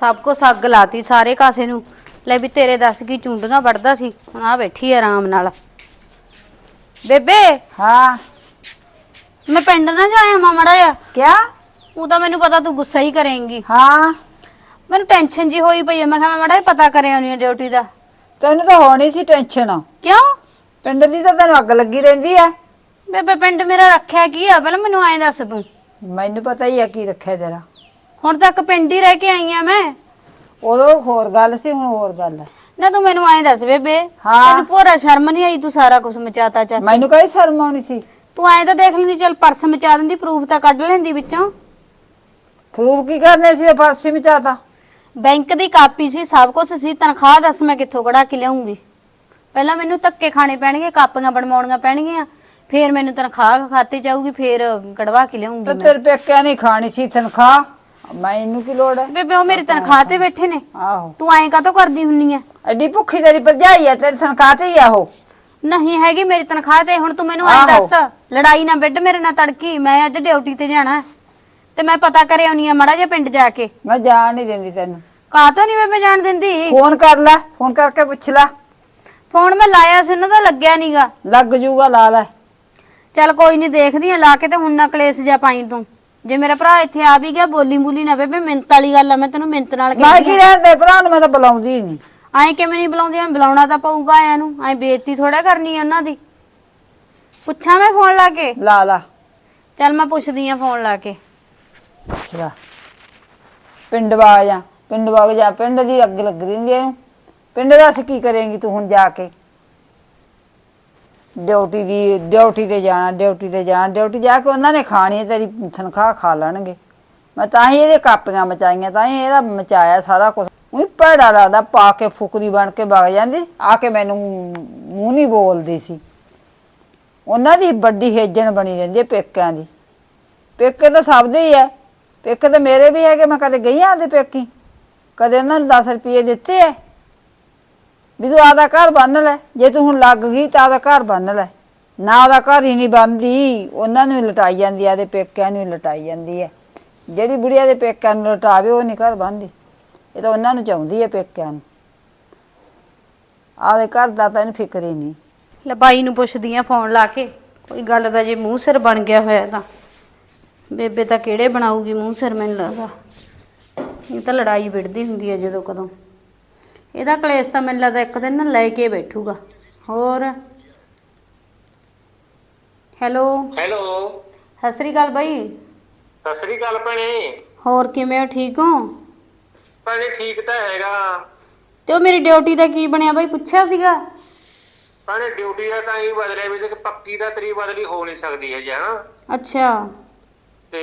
ਸਭ ਕੋ ਸੱਗ ਲਾਤੀ ਸਾਰੇ ਕਾਸੇ ਨੂੰ। ਲੈ ਵੀ ਤੇਰੇ ਦੱਸ ਕੀ ਚੁੰਡੀਆਂ ਵੜਦਾ ਸੀ। ਹੁਣ ਆ ਬੈਠੀ ਆ ਆਰਾਮ ਨਾਲ। ਬੇਬੇ! ਹਾਂ। ਮੈਂ ਪਿੰਡ ਨਾ ਜਾਇਆ ਮਾਮੜਾ ਜਾ ਕਿਆ? ਉਹ ਤਾਂ ਮੈਨੂੰ ਪਤਾ ਤੂੰ ਗੁੱਸਾ ਹੀ ਕਰੇਂਗੀ। ਹਾਂ। ਮੈਨੂੰ ਟੈਨਸ਼ਨ ਜੀ ਹੋਈ ਪਈ ਆ। ਮੈਂ ਕਿਹਾ ਮੈਂ ਮੜਾ ਪਤਾ ਕਰਿਆ ਉਹਨੀ ਡਿਊਟੀ ਦਾ। ਤੈਨੂੰ ਤਾਂ ਹੋਣੀ ਸੀ ਟੈਨਸ਼ਨ ਕਿਉਂ? ਪਿੰਡ ਦੀ ਤਾਂ ਤੈਨੂੰ ਅੱਗ ਲੱਗੀ ਰਹਿੰਦੀ ਐ ਬੇਬੇ ਪਿੰਡ ਮੇਰਾ ਰੱਖਿਆ ਕੀ ਆ? ਪਹਿਲਾਂ ਮੈਨੂੰ ਐਂ ਦੱਸ ਤੂੰ। ਮੈਨੂੰ ਪਤਾ ਹੀ ਆ ਕੀ ਰੱਖਿਆ ਤੇਰਾ। ਹੁਣ ਤੱਕ ਪਿੰਡ ਹੀ ਰਹਿ ਕੇ ਆਈ ਆ ਮੈਂ। ਉਦੋਂ ਹੋਰ ਗੱਲ ਸੀ ਹੁਣ ਹੋਰ ਗੱਲ ਐ ਨਾ ਤੂੰ ਮੈਨੂੰ ਐਂ ਦੱਸ ਬੇਬੇ ਹਾਂ। ਤੈਨੂੰ ਪੂਰਾ ਸ਼ਰਮ ਨਹੀਂ ਆਈ ਤੂੰ ਸਾਰਾ ਕੁਝ ਮਚਾਤਾ ਚਾ ਮੈਨੂੰ ਕਹੀ ਸ਼ਰਮ ਆਉਣੀ ਸੀ? ਤੂੰ ਐਂ ਤਾਂ ਦੇਖ ਲੈਂਦੀ ਚੱਲ ਪਰਸ ਮਚਾ ਦਿੰਦੀ ਪ੍ਰੂਫ ਤਾਂ ਕੱਢ ਲੈਂਦੀ ਵਿੱਚੋਂ। ਫਰੂਕ ਕੀ ਕਰਨੇ ਸੀ ਫਾਰਸੀ ਮਚਾਤਾ? ਬੈਂਕ ਦੀ ਕਾਪੀ ਸੀ ਸਭ ਕੁਝ ਸੀ ਤਨਖਾਹ ਦੱਸ ਮੈਂ ਕਿੱਥੋਂ ਕਢਾ ਕੇ ਲਿਆਉਂਗੀ। ਪਹਿਲਾਂ ਮੈਨੂੰ ਧੱਕੇ ਖਾਣੇ ਪੈਣਗੇ ਕਾਪੀਆਂ ਬਣਵਾਉਣੀਆਂ ਪੈਣਗੀਆਂ ਫੇਰ ਮੈਨੂੰ ਤਨਖਾਹ ਖਾਤੇ ਚਾਊਗੀ ਫੇਰ ਕਢਵਾ ਕੇ ਲਿਆਉਂਗੀ ਤੇ ਮੈਂ। ਤੇਰੇ ਪੇਕਿਆਂ ਨਹੀਂ ਖਾਣੀ ਸੀ ਤਨਖਾਹ। ਮੈਨੂੰ ਕੀ ਲੋੜ ਐ ਬੇਬੇ ਉਹ ਮੇਰੀ ਤਨਖਾਹ ਤੇ ਬੈਠੇ ਨੇ। ਆਹੋ। ਤੂੰ ਐਂ ਕਾਤੋਂ ਕਰਦੀ ਹੁੰਨੀ ਆ ਐਡੀ ਭੁੱਖੀ ਤੇਰੀ ਭਰਜਾਈ ਐ ਤੇਰੀ ਤਨਖਾਹ ਤੇ ਹੀ ਆ ਉਹ। ਨਹੀਂ ਹੈਗੀ ਮੇਰੀ ਤਨਖਾਹ ਤੇ ਹੁਣ ਤੂੰ ਮੈਨੂੰ ਐਂ ਆਹੋ। ਦੱਸ ਲੜਾਈ ਨਾ ਬਿੱਡ ਮੇਰੇ ਨਾਲ ਤੜਕੀ ਮੈਂ ਅੱਜ ਡਿਊਟੀ ਤੇ ਜਾਣਾ। ਹੈ। ਤੇ ਮੈਂ ਪਤਾ ਕਰੇ ਆਉਣੀ ਆ ਮੜਾ ਜਿਹਾ ਪਿੰਡ ਜਾ ਕੇ। ਮੈਂ ਜਾਣ ਨਹੀਂ ਦਿੰਦੀ ਤੈਨੂੰ। ਕਾਹਤੋਂ ਨਹੀਂ ਬੇਬੇ ਜਾਣ ਦਿੰਦੀ? ਫੋਨ ਕਰ ਲੈ ਫੋਨ ਕਰਕੇ ਪੁੱਛ ਲੈ। ਫੋਨ ਮੈਂ ਲਾਇਆ ਸੀ ਉਹਨਾਂ ਦਾ ਲੱਗਿਆ ਨਹੀਂਗਾ ਲੱਗ ਜੂਗਾ ਲਾ ਲੈ। ਚੱਲ ਕੋਈ ਨਹੀਂ ਦੇਖਦੀ ਆ ਲਾ ਕੇ ਤੇ ਹੁਣ ਨਾ ਕਲੇਸ਼ ਜਾ ਪਾਈ ਤੂੰ। ਜੇ ਮੇਰਾ ਭਰਾ ਇੱਥੇ ਆ ਵੀ ਗਿਆ ਬੋਲੀ ਬੁਲੀ ਨਾ ਬੇਬੇ ਮਿੰਤ ਵਾਲੀ ਗੱਲ ਆ ਮੈਂ ਤੈਨੂੰ ਮਿੰਤ ਨਾਲ ਮੈਂ ਕਹਿੰਦੀ ਕੀ ਰਹਿੰਦੇ ਭਰਾ ਨੂੰ ਮੈਂ ਤਾਂ ਬੁਲਾਉਂਦੀ ਹੀ ਨਹੀਂ ਐਂ ਕਿਵੇਂ ਨਹੀਂ ਬੁਲਾਉਂਦੀ ਐਂ ਬੁਲਾਉਣਾ ਤਾਂ ਪਊਗਾ ਆਇਆਂ ਨੂੰ ਐਂ ਬੇਇੱਜ਼ਤੀ ਥੋੜਾ ਕਰਨੀ ਆ ਉਹਨਾਂ ਦੀ। ਪੁੱਛਾਂ ਮੈਂ ਫੋਨ ਲਾ ਕੇ? ਲਾ ਲਾ। ਚੱਲ ਮੈਂ ਪੁੱਛਦੀ ਆ ਫੋਨ ਲਾ ਕੇ। ਅੱਛਾ। ਪਿੰਡ ਵਾ ਜਾ ਪਿੰਡ ਵਗ ਜਾ ਪਿੰਡ ਦੀ ਅੱਗ ਲੱਗ ਰਹਿੰਦੀ ਇਹਨੂੰ। ਪਿੰਡ ਦਾ ਅਸੀਂ ਕੀ ਕਰੇਂਗੀ ਤੂੰ ਹੁਣ ਜਾ ਕੇ? ਡਿਊਟੀ ਦੀ ਡਿਊਟੀ ਤੇ ਜਾਣਾ ਡਿਊਟੀ ਤੇ ਜਾਣਾ ਡਿਊਟੀ ਜਾ ਕੇ ਉਹਨਾਂ ਨੇ ਖਾਣੀ ਹੈ, ਤੇਰੀ ਤਨਖਾਹ ਖਾ ਲੈਣਗੇ। ਮੈਂ ਤਾਂ ਹੀ ਇਹਦੇ ਕਾਪੀਆਂ ਮਚਾਈਆਂ ਤਾਂ ਹੀ ਇਹਦਾ ਮਚਾਇਆ ਸਾਰਾ ਕੁਝ ਉਹ ਭੈੜਾ ਲੱਗਦਾ ਪਾ ਕੇ ਫੁਕਰੀ ਬਣ ਕੇ ਵਗ ਜਾਂਦੀ ਆ ਕੇ ਮੈਨੂੰ ਮੂੰਹ ਨਹੀਂ ਬੋਲਦੀ ਸੀ। ਉਹਨਾਂ ਦੀ ਵੱਡੀ ਹੇਜਣ ਬਣੀ ਰਹਿੰਦੀ ਪੇਕਿਆਂ ਦੀ। ਪੇਕੇ ਤਾਂ ਸਭ ਦੇ ਹੀ ਹੈ। ਪੇਕੇ ਤਾਂ ਮੇਰੇ ਵੀ ਹੈਗੇ ਮੈਂ ਕਦੇ ਗਈ ਆਂ ਦੇ ਪੇਕੀ। ਕਦੇ ਉਹਨਾਂ ਨੂੰ 10 ਰੁਪਏ ਦਿੱਤੇ ਐ ਵੀ ਤੂੰ ਆਦਾ ਘਰ ਬੰਨ ਲੈ। ਜੇ ਤੂੰ ਹੁਣ ਲੱਗ ਗਈ ਤਾਂ ਆਦਾ ਘਰ ਬੰਨ ਲੈ। ਨਾ ਆਦਾ ਘਰ ਹੀ ਨਹੀਂ ਬੰਦੀ ਉਹਨਾਂ ਨੂੰ ਹੀ ਲਟਾਈ ਜਾਂਦੀ ਆ ਦੇ ਪੇਕਿਆਂ ਨੂੰ ਹੀ ਲਟਾਈ ਜਾਂਦੀ ਹੈ ਜਿਹੜੀ ਬੁੜੀਆ ਦੇ ਪੇਕਿਆਂ ਨੂੰ ਲਟਾਵੇ, ਉਹ ਨਹੀਂ ਘਰ ਬੰਦੀ ਇਹ ਤਾਂ ਉਹਨਾਂ ਨੂੰ ਚਾਹੁੰਦੀ ਹੈ ਪੇਕਿਆਂ ਨੂੰ। ਆਦੇ ਘਰ ਦਾ ਤਾਂ ਇਹਨੂੰ ਫਿਕਰ ਹੀ ਨਹੀਂ। ਲੈ ਬਾਈ ਨੂੰ ਪੁੱਛਦੀ ਆ ਫੋਨ ਲਾ ਕੇ, ਕੋਈ ਗੱਲ ਦਾ ਜੇ ਮੂੰਹ ਸਿਰ ਬਣ ਗਿਆ ਹੋਇਆ ਤਾਂ। ਬੇਬੇ ਤਾਂ ਕਿਹੜੇ ਬਣਾਊਗੀ ਮੂੰਹ ਸਿਰ ਮੈਨੂੰ ਲੱਗਦਾ। ਇਹ ਤਾਂ ਲੜਾਈ ਵਿੜਦੀ ਹੁੰਦੀ ਹੈ ਜਦੋਂ ਕਦੋਂ। ਇਹਦਾ ਕਲੇਸ਼ ਤਾਂ ਮੈਨੂੰ ਲੱਗਦਾ ਇੱਕ ਦਿਨ ਨਾ ਲੈ ਕੇ ਬੈਠੂਗਾ। ਹੋਰ? ਹੈਲੋ? ਹੈਲੋ? ਸਤਿ ਸ੍ਰੀ ਅਕਾਲ ਬਾਈ। ਸਤਿ ਸ੍ਰੀ ਅਕਾਲ ਭੈਣੇ। ਹੋਰ ਕਿਵੇਂ ਹੋ? ਠੀਕ ਹੋ? ਭੈਣੇ ਠੀਕ ਤਾਂ ਹੈਗਾ। ਤੇ ਉਹ ਮੇਰੀ ਡਿਊਟੀ ਦਾ ਕੀ ਬਣਿਆ ਬਾਈ? ਪੁੱਛਿਆ ਸੀਗਾ। ਭੈਣੇ ਡਿਊਟੀ ਦਾ ਤਾਂ ਹੀ ਬਦਲਿਆ ਵੀ ਤੇ ਪੱਕੀ ਦਾ ਤਰੀ ਬਦਲੀ ਹੋ ਨਹੀਂ ਸਕਦੀ ਹੈ ਜੀ ਹਨਾ? ਅੱਛਾ। ਤੇ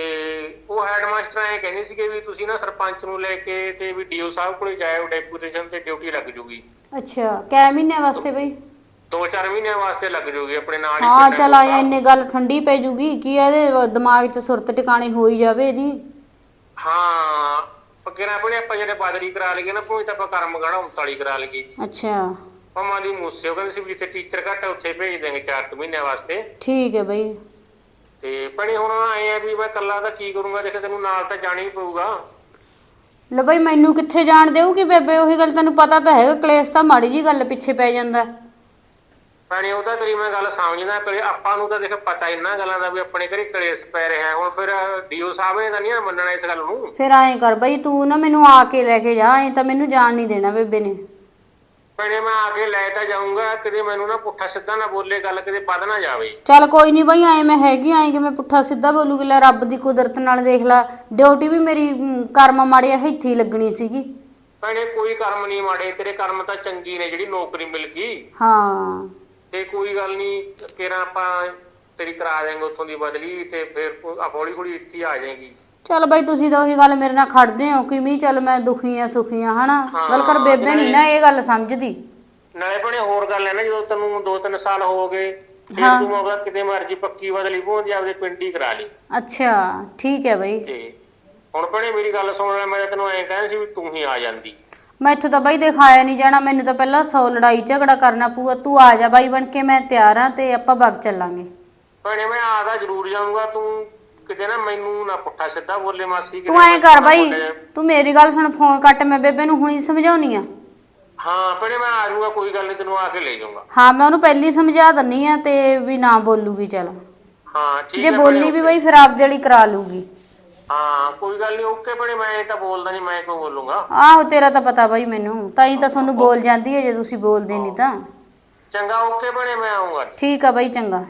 ਉਹ ਹੈਡਮਾਸਟਰ ਐ ਕਹਿੰਦੇ ਸੀਗੇ ਵੀ ਤੁਸੀਂ ਨਾ ਸਰਪੰਚ ਨੂੰ ਲੈ ਕੇ ਤੇ ਵੀ ਡੀਓ ਸਾਹਿਬ ਕੋਲੇ ਜਾਇਓ ਡੈਪੂਟੇਸ਼ਨ ਤੇ ਡਿਊਟੀ ਲੱਗ ਜੂਗੀ। ਅੱਛਾ ਕੈ ਮਹੀਨੇ ਵਾਸਤੇ ਬਾਈ? ਦੋ ਚਾਰ ਮਹੀਨਿਆਂ ਵਾਸਤੇ ਲੱਗ ਜੂਗੀ ਆਪਣੇ ਨਾਲ ਹੀ ਹਾਂ ਚਲ ਆਇਆ ਇੰਨੇ ਗੱਲ ਠੰਡੀ ਪੈ ਜੂਗੀ ਕੀ ਇਹਦੇ ਦਿਮਾਗ 'ਚ ਸੁਰਤ ਟਿਕਾਣੀ ਹੋਈ ਜਾਵੇ ਇਹਦੀ? ਹਾਂ ਪੱਕੇ ਨਾ ਆਪਣੇ ਆਪਾਂ ਜਿਹੜੇ ਬਦਲੀ ਕਰਾ ਲਈਏ ਨਾ ਤਾਂ ਆਪਾਂ ਕਰਮ ਗਾਣਾ 39 ਕਰਾ ਲਈਏ। ਅੱਛਾ। ਮਮਾ ਦੀ ਮੂਸੇ ਉਹ ਕਹਿੰਦੇ ਸੀ ਵੀ ਜਿੱਥੇ ਟੀਚਰ ਘੱਟ ਉੱਥੇ ਭੇਜ ਚਾਰ ਕੁ ਮਹੀਨਿਆਂ ਵਾਸਤੇ। ਠੀਕ ਹੈ ਬਾਈ। ਤੇ ਭੈਣੇ ਹੁਣ ਆਏ ਆ ਵੀ ਮੈਂ ਕੱਲਾ ਤਾਂ ਕੀ ਕਰੂੰਗਾ ਦੇਖ ਤੈਨੂੰ ਨਾਲ ਤਾਂ ਜਾਣਾ ਹੀ ਪਊਗਾ। ਲੈ ਬਾਈ ਮੈਨੂੰ ਕਿੱਥੇ ਜਾਣ ਦੇਊਗੀ ਬੇਬੇ ਉਹੀ ਗੱਲ ਤੈਨੂੰ ਪਤਾ ਤਾਂ ਹੈਗਾ ਕਲੇਸ਼ ਤਾਂ ਮਾੜੀ ਜੀ ਗੱਲ ਪਿੱਛੇ ਪੈ ਜਾਂਦਾ। ਭੈਣੇ ਉਹਦਾ ਤੇਰੀ ਮੈਂ ਗੱਲ ਸਮਝਦਾ ਪਰ ਆਪਾਂ ਨੂੰ ਤਾਂ ਦੇਖ ਪਤਾ ਇਹਨਾਂ ਗੱਲਾਂ ਦਾ ਵੀ ਆਪਣੇ ਘਰੇ ਕਲੇਸ਼ ਪੈ ਰਿਹਾ। ਹੁਣ ਫਿਰ ਡੀਓ ਸਾਹਿਬ ਨੇ ਤਾਂ ਨਹੀਂ ਮੰਨਣਾ ਇਸ ਗੱਲ ਨੂੰ। ਫਿਰ ਐਂ ਕਰ ਬਾਈ ਤੂੰ ਨਾ ਮੈਨੂੰ ਆ ਕੇ ਲੈ ਕੇ ਜਾ ਐਂ ਤਾਂ ਮੈਨੂੰ ਜਾਣ ਨਹੀਂ ਦੇਣਾ ਬੇਬੇ ਨੇ। ਭੈਣੇ ਮੈਂ ਆ ਕੇ ਲੈ ਤਾਂ ਜਾਊਂਗਾ ਕਿਤੇ ਮੈਨੂੰ ਨਾ ਪੁੱਠਾ ਸਿੱਧਾ ਨਾ ਬੋਲੇ ਗੱਲ ਕਿਤੇ ਵੱਧ ਨਾ ਜਾਵੇ। ਚੱਲ ਕੋਈ ਨਹੀਂ ਬਾਈ ਐਂ ਮੈਂ ਹੈਗੀ ਐਂ ਕਿ ਮੈਂ ਪੁੱਠਾ ਸਿੱਧਾ ਬੋਲੂਗੀ? ਲੈ ਰੱਬ ਦੀ ਕੁਦਰਤ ਨਾਲ ਦੇਖ ਲੈ ਡਿਊਟੀ ਵੀ ਮੇਰੀ ਮ, ਕਰਮ ਮਾੜੀ ਇੱਥੇ ਹੀ ਲੱਗਣੀ ਸੀਗੀ। ਭੈਣੇ ਕੋਈ ਕਰਮ ਨਹੀਂ ਮਾੜੇ ਤੇਰੇ ਕਰਮ ਤਾਂ ਚੰਗੀ ਨੇ ਜਿਹੜੀ ਨੌਕਰੀ ਮਿਲ ਗਈ। ਹਾਂ। ਤੇ ਕੋਈ ਗੱਲ ਨਹੀਂ ਕਿਰਾਂ ਆਪਾਂ ਤੇਰੀ ਕਰਾ ਦੇਾਂਗੇ ਉੱਥੋਂ ਦੀ ਬਦਲੀ ਤੇ ਫਿਰ ਹੌਲੀ ਹੌਲੀ ਇੱਥੇ ਹੀ ਆ ਜਾਏਗੀ। ਚੱਲ ਬਾਈ ਤੁਸੀਂ ਤਾਂ ਉਹੀ ਗੱਲ ਮੇਰੇ ਨਾਲ ਖੜਦੇ ਹੋ ਕਿ ਵੀ ਚੱਲ ਮੈਂ ਦੁਖੀ ਆ ਸੁਖੀ ਆ ਹਨਾ? ਗੱਲ ਕਰ ਬੇਬੇ ਨਹੀਂ ਨਾ ਇਹ ਗੱਲ ਸਮਝਦੀ। ਨਾਲੇ ਭੈਣੇ ਹੋਰ ਗੱਲ ਹੈ ਨਾ ਜਦੋਂ ਤੈਨੂੰ 2-3 ਸਾਲ ਹੋ ਗਏ ਫਿਰ। ਤੂੰ ਮੌਕਾ ਕਿਤੇ ਮਰਜ਼ੀ ਪੱਕੀ ਬਦਲੀ ਪਹੁੰਚ ਜਾ ਆਪਦੇ ਪਿੰਡ ਹੀ ਕਰਾ ਲਈ। ਅੱਛਾ ਠੀਕ ਹੈ ਬਾਈ। ਤੇ ਹੁਣ ਭੈਣੇ ਮੇਰੀ ਗੱਲ ਸੁਣ ਲੈ ਮੈਂ ਤੈਨੂੰ ਐਂ ਕਹਿੰਦਾ ਸੀ ਵੀ ਤੂੰ ਹੀ ਆ ਜਾਂਦੀ। ਮੈਂ ਇੱਥੋਂ ਤਾਂ ਬਾਈ ਦਿਖਾਇਆ ਨਹੀਂ ਜਾਣਾ ਮੈਨੂੰ ਤਾਂ ਪਹਿਲਾਂ 100 ਲੜਾਈ ਝਗੜਾ ਕਰਨਾ ਪਊਗਾ ਤੂੰ ਆ ਜਾ ਬਾਈ ਬਣ ਕੇ ਮੈਂ ਤਿਆਰ ਆ ਤੇ ਆਪਾਂ ਵਗ ਚੱਲਾਂਗੇ। ਭੈਣੇ ਮੈਂ ਆਦਾ ਜ਼ਰੂਰ ਜਾਊਂਗਾ ਤੂੰ ਕਿਤੇ ਨਾ ਮੈਨੂੰ ਨਾ ਪੁੱਠਾ ਸਿੱਧਾ ਬੋਲੇ ਮਾਸੀ ਤੂੰ ਐਂ ਕਰ ਬਾਈ ਤੂੰ ਮੇਰੀ ਗੱਲ ਸੁਣ ਫੋਨ ਕੱਟ ਮੈਂ ਬੇਬੇ ਨੂੰ ਹੁਣੀ ਸਮਝਾਉਣੀ ਆ। ਹਾਂ ਭੈਣੇ ਮੈਂ ਆ ਜਾਊਗਾ ਕੋਈ ਗੱਲ ਨਹੀਂ ਤੈਨੂੰ ਆ ਕੇ ਲੈ ਜਾਊਗਾ। ਹਾਂ ਮੈਂ ਉਹਨੂੰ ਪਹਿਲੀ ਸਮਝਾ ਦਿੰਨੀ ਆ ਤੇ ਵੀ ਨਾ ਬੋਲੂਗੀ ਚੱਲ। ਹਾਂ ਠੀਕ ਜੇ ਹੈ ਬੋਲੀ ਵੀ ਬਈ ਫਿਰ ਆਪਦੇ ਵਾਲੀ ਕਰਾ ਲੂਗੀ। ਹਾਂ ਕੋਈ ਗੱਲ ਨਹੀਂ ਓਕੇ ਭੈਣੇ ਮੈਂ ਤਾਂ ਬੋਲਦਾ ਨਹੀਂ ਮੈਂ ਕਿਉਂ ਬੋਲੂੰਗਾ? ਆਹੋ ਤੇਰਾ ਤਾਂ ਪਤਾ ਬਾਈ ਮੈਨੂੰ ਤਾਂ ਹੀ ਤਾਂ ਤੁਹਾਨੂੰ ਬੋਲ ਜਾਂਦੀ ਹੈ ਜੇ ਤੁਸੀਂ ਬੋਲਦੇ ਨਹੀਂ ਤਾਂ। ਚੰਗਾ ਓਕੇ ਭੈਣੇ ਮੈਂ ਆਉਂਗਾ ਠੀਕ ਆ ਬਾਈ ਚੰਗਾ।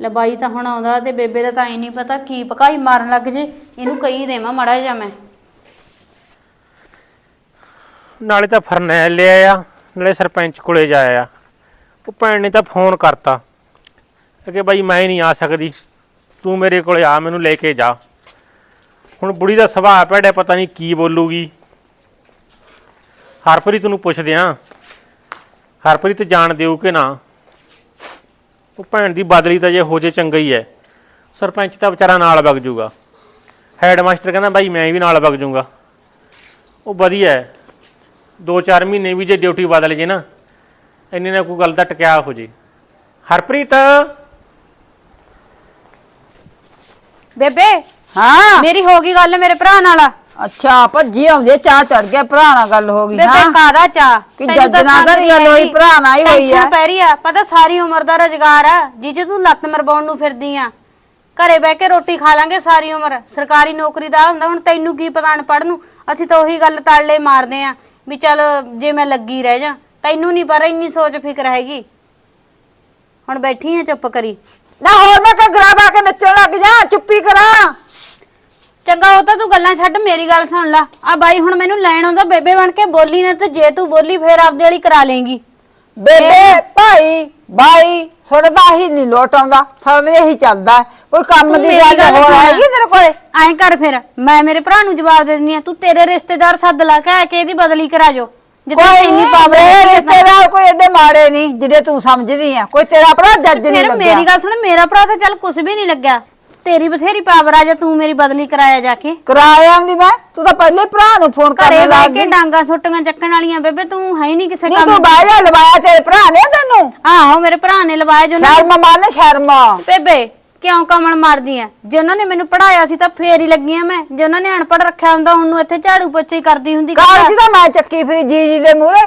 ਲੈ ਬਾਈ ਤਾਂ ਹੁਣ ਆਉਂਦਾ ਤੇ ਬੇਬੇ ਦਾ ਤਾਂ ਹੀ ਨਹੀਂ ਪਤਾ ਕੀ ਪਕਾਈ ਮਾਰਨ ਲੱਗ ਜੇ, ਇਹਨੂੰ ਕਹੀ ਦੇਵਾਂ ਮੜਾ ਜਾ ਮੈਂ। ਨਾਲੇ ਤਾਂ ਫਰਨੈਲ ਲਿਆ ਆ, ਨਾਲੇ ਸਰਪੰਚ ਕੋਲੇ ਜਾਇਆ ਆ। ਉਹ ਭੈਣ ਨੇ ਤਾਂ ਫੋਨ ਕਰਤਾ। ਕਿ ਬਾਈ ਮੈਂ ਨਹੀਂ ਆ ਸਕਦੀ, ਤੂੰ ਮੇਰੇ ਕੋਲੇ ਆ, ਮੈਨੂੰ ਲੈ ਕੇ ਜਾ। ਹੁਣ ਬੁੜੀ ਦਾ ਸੁਭਾਅ ਭੈੜਾ, ਪਤਾ ਨਹੀਂ ਕੀ ਬੋਲੂਗੀ। ਹਰਪ੍ਰੀਤ ਨੂੰ ਪੁੱਛਦੇ ਆ, ਹਰਪ੍ਰੀਤ ਜਾਣ ਦਿਓ ਕਿ ਨਾ। ਉਹ ਭੈਣ ਦੀ ਬਦਲੀ ਤਾਂ ਜੇ ਹੋ ਜੇ ਚੰਗਾ ਹੀ ਹੈ। ਸਰਪੰਚ ਤਾਂ ਵਿਚਾਰਾ ਨਾਲ ਵਗ ਜੂਗਾ। ਹੈਡ ਮਾਸਟਰ ਕਹਿੰਦਾ ਬਾਈ ਮੈਂ ਵੀ ਨਾਲ ਵਗ ਜੂਗਾ। ਉਹ ਵਧੀਆ ਹੈ। ਦੋ ਚਾਰ ਮਹੀਨੇ ਵੀ ਜੇ ਡਿਊਟੀ ਬਦਲ ਜੇ ਨਾ ਇੰਨੇ ਨਾਲ ਕੋਈ ਗੱਲ ਦਾ ਟਕਿਆ ਹੋ ਜੇ। ਹਰਪ੍ਰੀਤ! ਬੇਬੇ! ਹਾਂ? ਮੇਰੀ ਹੋ ਗਈ ਗੱਲ ਮੇਰੇ ਭਰਾ ਨਾਲ। ਅੱਛਾ ਭੱਜੀ ਆਉਂਦੇ ਚਾਹ ਚੜ ਗਿਆ ਭਰਾ ਨਾਲ ਗੱਲ ਹੋ ਗਈ ਬੇਬੇ ਹਾਂ। ਕਾਦਾ ਚਾ ਕਿ ਜੱਜ ਨਾਲ ਤਾਂ ਨੀ ਗੱਲ ਹੋਈ, ਭਰਾ ਨਾਲ ਹੀ ਹੋਈ ਆ। ਪੈ ਰਹੀ ਆ। ਪਤਾ ਸਾਰੀ ਉਮਰ ਦਾ ਰੁਜ਼ਗਾਰ ਆ। ਜੀ ਜੇ ਤੂੰ ਲੱਤ ਮਰਵਾਉਣ ਨੂੰ ਫਿਰਦੀ ਆ। ਘਰੇ ਬਹਿ ਕੇ ਰੋਟੀ ਖਾ ਲਾਂਗੇ ਸਾਰੀ ਉਮਰ। ਸਰਕਾਰੀ ਨੌਕਰੀ ਦਾ ਹੁੰਦਾ ਹੁਣ ਤੈਨੂੰ ਕੀ ਪਤਾ ਅਨਪੜ੍ਹ ਨੂੰ? ਅਸੀਂ ਤਾਂ ਉਹੀ ਗੱਲ ਤਾਲੇ ਮਾਰਦੇ ਆ ਵੀ ਚੱਲ ਜੇ ਮੈਂ ਲੱਗੀ ਰਹਿ ਜਾ। ਤੈਨੂੰ ਨਹੀਂ ਪਰ ਇੰਨੀ ਸੋਚ ਫਿਕਰ ਹੈਗੀ। ਹੁਣ ਬੈਠੀ ਆ ਚੁੱਪ ਕਰੀ। ਨਾ ਹੋਰ ਮੈਂ ਘਗਰਾ ਪਾ ਕੇ ਨੱਚਣ ਲੱਗ ਜਾ ਚੁੱਪੀ ਕਰਾਂ। ਚੰਗਾ ਉਹ ਤਾਂ ਤੂੰ ਗੱਲਾਂ ਛੱਡ ਮੇਰੀ ਗੱਲ ਸੁਣ ਲੈ। ਆ ਬਾਈ ਹੁਣ ਮੈਨੂੰ ਲੈਣ ਆਉਂਦਾ ਬੇਬੇ ਬਣ ਕੇ ਬੋਲੀ ਨਾ ਤੇ ਜੇ ਤੂੰ ਬੋਲੀ ਫੇਰ ਆਪਦੇ ਵਾਲੀ ਕਰਾ ਲੇਂਗੀ। ਬੇਬੇ ਭਾਈ ਬਾਈ ਸੁਣਦਾ ਹੀ ਨਹੀਂ ਲੋਟ ਆਉਂਦਾ ਸਾਰੇ ਇਹੀ ਚੱਲਦਾ ਹੈ। ਕੋਈ ਕੰਮ ਤੂੰ ਦੀ ਮੇਰੀ ਗੱਲ ਗੱਲ ਹੋਰ ਸੁਣ। ਹੈਗੀ ਤੇਰੇ ਕੋਲੇ? ਐਂ ਕਰ ਫਿਰ ਮੈਂ ਮੇਰੇ ਭਰਾ ਨੂੰ ਜਵਾਬ ਦੇ ਦਿੰਦੀ ਆ ਤੂੰ ਤੇਰੇ ਰਿਸ਼ਤੇਦਾਰ ਸੱਦ ਲਾ ਕੇ ਕਿ ਇਹਦੀ ਬਦਲੀ ਕਰਾ ਜੋ। ਜੇ ਤੈਨੂੰ ਕੋਈ ਇੰਨੀ ਨਹੀਂ ਪਾਵਰ ਮੇਰੇ ਰਿਸ਼ਤੇਦਾਰ ਕੋਈ ਏਡੇ ਮਾੜੇ ਨਹੀਂ ਜਿਹੜੇ ਤੂੰ ਸਮਝਦੀ ਆ। ਕੋਈ ਤੇਰਾ ਭਰਾ ਜੱਜ ਨਹੀਂ ਫਿਰ ਲੱਗਿਆ। ਮੇਰੀ ਗੱਲ ਸੁਣ ਮੇਰਾ ਭਰਾ ਤਾਂ ਚੱਲ ਕੁਝ ਵੀ ਨਹੀਂ ਲੱਗਿਆ। ਤੇਰੀ ਬਥੇਰੀ ਪਾਵਰ ਆ ਜਾ ਤੂੰ ਮੇਰੀ ਬਦਲੀ ਕਰਾਇਆ ਜਾ ਕੇ। ਕਿਰਾਏ ਆਉਂਦੀ ਮੈਂ ਤੂੰ ਤਾਂ ਪਹਿਲੇ ਭਰਾ ਨੂੰ ਫੋਨ ਘਰੇ ਕਰਨ ਬਹਿ ਲੱਗ ਕੇ ਗਈ। ਡਾਂਗਾ ਸੁੱਟੀਆਂ ਚੱਕਣ ਵਾਲੀਆਂ ਬੇਬੇ ਤੂੰ ਹੈ ਹੀ ਨਹੀਂ ਕਿਸੇ ਨਹੀਂ ਕੰਮ ਤੂੰ ਜਾ ਲਵਾਇਆ ਤੇਰੇ ਭਰਾ ਨੇ ਤੈਨੂੰ? ਆਹੋ ਮੇਰੇ ਭਰਾ ਨੇ ਲਵਾਇਆ ਜੋ ਨਾ ਸ਼ਰਮ ਮੰਨ ਸ਼ਰਮ। ਬੇਬੇ ਕਿਉਂ ਕਮਲ ਮਾਰਦੀ ਆ ਜੇ ਉਹਨਾਂ ਨੇ ਮੈਨੂੰ ਪੜਾਇਆ ਸੀ ਤਾਂ ਫੇਰ ਹੀ ਲੱਗੀ ਆ ਮੈਂ। ਜੇ ਉਹਨਾਂ ਨੇ ਅਨਪੜ ਰੱਖਿਆ ਹੁੰਦਾ ਉਹਨੂੰ ਇੱਥੇ ਝਾੜੂ ਪੋਚੇ ਹੀ ਕਰਦੀ ਹੁੰਦੀ ਕਾਲਜ ਤਾਂ ਮੈਂ ਚੱਕੀ ਫਿਰੀ ਜੀ ਜੀ ਦੇ ਮੂਹਰੇ?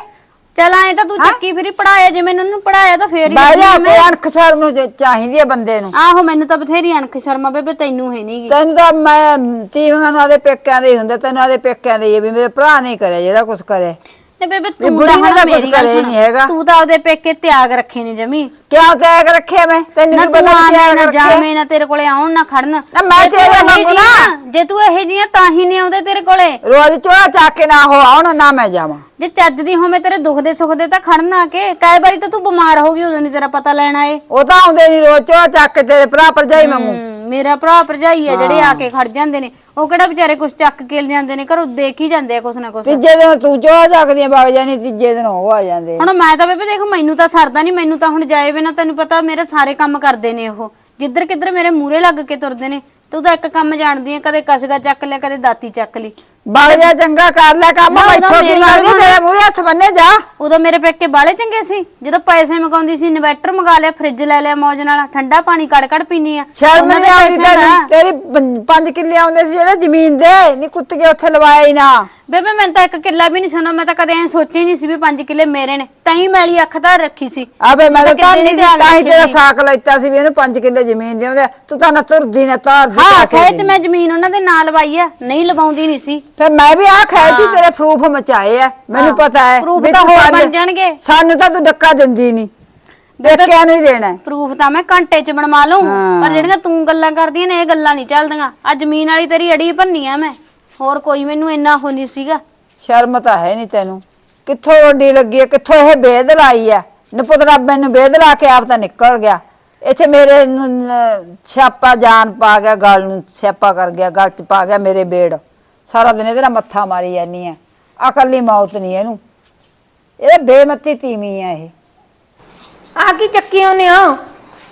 ਚਲ ਐ ਤਾਂ ਤੂੰ ਚੱਕੀ ਫਿਰੀ ਪੜਾਇਆ ਜੇ ਮੈਨੂੰ ਉਹਨੂੰ ਪੜਾਇਆ ਤਾਂ ਫੇਰ ਹੀ ਬਾਹਰ ਲੱਗੀ ਜਾ ਆ ਕੋਈ ਮੈਂ ਅਣਖ ਸ਼ਰਮ ਨੂੰ ਜੇ ਚਾਹੀਦੀ ਹੈ ਬੰਦੇ ਨੂੰ। ਆਹੋ ਮੈਨੂੰ ਤਾਂ ਬਥੇਰੀ ਅਣਖ ਸ਼ਰਮਾ ਬੇਬੇ ਤੈਨੂੰ ਹੈ ਨਹੀਂਗੀ ਤੈਨੂੰ ਤਾਂ ਮੈਂ ਤੀਵੀਆਂ ਨੂੰ ਆਦੇ ਪੇਕਿਆਂ ਦੇ ਹੀ ਹੁੰਦੇ ਤੈਨੂੰ ਆਦੇ ਪੇਕਿਆਂ ਦੇ ਹੀ ਆ ਵੀ ਮੇਰੇ ਭਰਾ ਨਹੀਂ ਕਰਿਆ ਜਿਹੜਾ ਕੁਝ ਕਰੇ। ਤੇ ਬੇਬੇ ਤੂੰ ਬੁੜੀ ਤਾਂ ਨੇ ਹੁਣ ਤਾਂ ਕੁਛ ਮੇਰੀ ਗੱਲ ਕਰਿਆ ਹੀ ਸੁਣ। ਨਹੀਂ ਹੈਗਾ। ਤੂੰ ਤਾਂ ਆਪਦੇ ਪੇਕੇ ਤਿਆਗ ਰੱਖੇ ਨੇ ਜਮੀ। ਕਿਉਂ ਤੈਗ ਰੱਖਿਆ ਮੈਂ? ਤੈਨੂੰ ਨਾ ਕੀ ਤੂੰ ਪਤਾ ਆਵੇਂ ਕਿਆ ਨਾ ਰੱਖਿਆ? ਜਾਵੇਂ ਨਾ ਤੇਰੇ ਕੋਲੇ ਆਉਣ ਨਾ ਖੜਨ। ਨਾ ਮੈਂ ਜੇ ਤੂੰ ਤੇਰੇ ਇਹੋ ਵਾਂਗੂ ਜਿਹੀ ਨਾ। ਆ, ਜੇ ਤੂੰ ਇਹੋ ਜਿਹੀ ਆ ਤਾਂ ਹੀ ਨਹੀਂ ਆਉਂਦੇ ਤੇਰੇ ਕੋਲੇ। ਰੋਜ਼ ਚੋਲਾ ਚੱਕ ਕੇ ਨਾ ਹੋ ਆਉਣ ਨਾ ਮੈਂ ਜਾਵਾਂ। ਜੇ ਚੱਜ ਦੀ ਹੋਵੇਂ ਤੇਰੇ ਦੁੱਖ ਦੇ ਸੁੱਖ ਦੇ ਤਾਂ ਖੜਨ ਆ ਕੇ। ਕਈ ਵਾਰੀ ਤਾਂ ਤੂੰ ਬਿਮਾਰ ਹੋ ਗਈ ਉਦੋਂ ਨਹੀਂ ਤੇਰਾ ਪਤਾ ਲੈਣ ਆਏ। ਉਹ ਤਾਂ ਆਉਂਦੇ ਨਹੀਂ ਰੋਜ਼ ਚੋਲਾ ਚੱਕ ਕੇ ਤੇਰੇ ਭਰਾ ਭਰਜਾਈ ਮੰਗੂ ਹਮ, ਮੇਰਾ ਭਰਾ ਭਰਜਾਈ ਆ ਜਿਹੜੇ ਆ ਕੇ ਖੜ ਜਾਂਦੇ ਨੇ ਉਹ ਕਿਹੜਾ ਵਿਚਾਰੇ ਕੁਛ ਚੱਕ ਕੇ ਲੈ ਜਾਂਦੇ ਨੇ ਘਰੋਂ ਦੇਖ ਹੀ ਜਾਂਦੇ ਆ ਕੁਛ ਨਾ ਕੁਛ। ਤੀਜੇ ਦਿਨ ਤੂੰ ਚੋਲਾ ਚੱਕਦੀ ਆ ਵਗ ਜਾਨੀ ਤੀਜੇ ਦਿਨ ਉਹ ਆ ਜਾਂਦੇ ਹੁਣ ਮੈਂ ਤਾਂ ਬੇਬੇ ਦੇਖ ਮੈਨੂੰ ਤਾਂ ਸਰਦਾ ਨਹੀਂ ਮੈਨੂੰ ਤਾਂ ਹੁਣ ਜਾਏ ਬਿਨਾ ਤੈਨੂੰ ਪਤਾ ਮੇਰੇ ਸਾਰੇ ਕੰਮ ਕਰਦੇ ਨੇ ਉਹ। ਜਿੱਧਰ ਕਿੱਧਰ ਮੇਰੇ ਮੂਰੇ ਲੱਗ ਕੇ ਤੁਰਦੇ ਨੇ ਤੂੰ ਤਾਂ ਇੱਕ ਕੰਮ ਜਾਣਦੀ ਆ ਕਦੇ ਕਸਗਾ ਚੱਕ ਲਿਆ ਕਦੇ ਦਾਤੀ ਚੱਕ ਲਈ। ਵਗ ਜਾ ਚੰਗਾ ਕਰ ਲੈ ਕੰਮ ਨਾ, ਉਹਦਾ ਮੈਥੋਂ ਕੀ ਮੇਰੀ ਮੰਗਦੀ ਗੱਲ ਤੇਰੇ ਮੂਹਰੇ ਹੱਥ ਬੰਨੇ ਜਾ। ਉਦੋਂ ਮੇਰੇ ਪੇਕੇ ਬਾਲੇ ਚੰਗੇ ਸੀ ਜਦੋਂ ਪੈਸੇ ਮਗਾਉਂਦੀ ਸੀ ਇਨਵੈਟਰ ਮੰਗਾ ਲਿਆ ਫ੍ਰਿਜ ਲੈ ਲਿਆ ਮੌਜ ਨਾਲ ਠੰਡਾ ਪਾਣੀ ਕੜ ਕੜ ਪੀਨੀ ਆ। ਸ਼ਰਮ ਉਹਨਾਂ ਦੇ ਨਹੀਂ ਆਉਂਦੀ ਪੈਸਿਆਂ ਤੈਨੂੰ ਦਾ। ਤੇਰੀ 5 ਕਿੱਲੇ ਆਉਂਦੇ ਸੀ ਜਿਹੜੇ ਜ਼ਮੀਨ ਦੇ ਨਹੀਂ ਕੁੱਤ ਕੇ ਉੱਥੇ ਲਵਾਇਆ ਹੀ ਨਾ। ਬੇਬੇ ਮੈਂ ਤਾਂ ਇੱਕ ਕਿੱਲਾ ਵੀ ਨਹੀਂ ਸੁਣਾ ਮੈਂ ਤਾਂ ਕਦੇ ਐ ਸੋਚਿਆ ਹੀ ਨਹੀਂ ਸੀ ਵੀ 5 ਕਿੱਲੇ ਮੇਰੇ ਨੇ। ਤਾਈ ਮੈਲੀ ਅੱਖ ਤਾਂ ਰੱਖੀ ਸੀ। ਆਬੇ ਮੈਂ ਤਾਂ ਕਿੱਲੇ ਨਹੀਂ ਦੀ ਸੀ ਤਾਂ ਹੀ ਤੇਰਾ ਸਾਕ ਲੈਤਾ ਸੀ ਵੀ ਇਹਨੂੰ 5 ਕਿੱਲੇ ਜ਼ਮੀਨ ਦੇ ਆਉਂਦੇ ਤੂੰ ਤਾਂ ਨਾ ਤੁਰਦੀ ਨਾ ਤਾਰਦੀ ਹਾਂ ਪੈਸੇ ਖੇਚ ਦੀ। ਮੈਂ ਜ਼ਮੀਨ ਉਹਨਾਂ ਦੇ ਨਾਲ ਲਵਾਈ ਆ ਨਹੀਂ ਲਵਾਉਂਦੀ ਨਹੀਂ ਸੀ। ਫਿਰ ਮੈਂ ਵੀ ਆ ਖੈਚੀ ਤੇਰੇ ਪ੍ਰੂਫ ਮਚਾਏ ਆ ਮੈਨੂੰ ਪਤਾ ਹੈ proof ਵੀ ਤਾਂ ਤੂੰ ਹੋਰ ਸਾਨੂੰ- ਬਣ ਜਾਣਗੇ। ਸਾਨੂੰ ਤਾਂ ਤੂੰ ਡੱਕਾ ਦਿੰਦੀ ਨਹੀਂ ਦੇਖਿਆ ਨਹੀਂ ਦੇਣਾ। ਪ੍ਰੂਫ ਤਾਂ ਮੈਂ ਘੰਟੇ ਚ ਬਣਵਾ ਹਾਂ। ਪਰ ਜਿਹੜੀਆਂ ਤੂੰ ਗੱਲਾਂ ਕਰਦੀਆਂ ਨੇ ਇਹ ਗੱਲਾਂ ਨਹੀਂ ਚੱਲਦੀਆਂ। ਆ ਜ਼ਮੀਨ ਵਾਲੀ ਤੇਰੀ ਅੜੀ ਭੰਨੀ ਆ ਮੈਂ। ਹੋਰ ਕੋਈ ਮੈਨੂੰ ਇੰਨਾ ਹੋ ਨਹੀਂ ਸੀਗਾ। ਸ਼ਰਮ ਤਾਂ ਹੈ ਨਹੀਂ ਤੈਨੂੰ। ਕਿੱਥੋਂ ਰੋਡੀ ਲੱਗੀ ਹੈ? ਕਿੱਥੋਂ ਇਹ ਬੇਦ ਲਾਈ ਹੈ? ਨਪੁੱਤ ਰੱਬ ਮੈਨੂੰ ਬੇਦ ਲਾ ਕੇ ਆਪ ਤਾਂ ਨਿਕਲ ਗਿਆ। ਇੱਥੇ ਮੇਰੇ ਨੂੰ ਨ- ਛਾਪਾ ਜਾਨ ਪਾ ਗਿਆ ਗਲ ਨੂੰ ਛਾਪਾ ਕਰ ਗਿਆ ਗਲ ਚ ਪਾ ਗਿਆ ਮੇਰੇ ਬੇੜ। ਸਾਰਾ ਦਿਨ ਇਹਦਾ ਮੱਥਾ ਮਾਰੀ ਜਾਨੀ ਹੈ। ਅਕਲੀ ਮੌਤ ਨਹੀਂ ਇਹਨੂੰ। ਇਹ ਬੇਮਤੀ ਤੀਵੀਂ ਆ ਇਹ। ਆ ਕੀ ਚੱਕੀ ਆਉਨੇ ਹੋ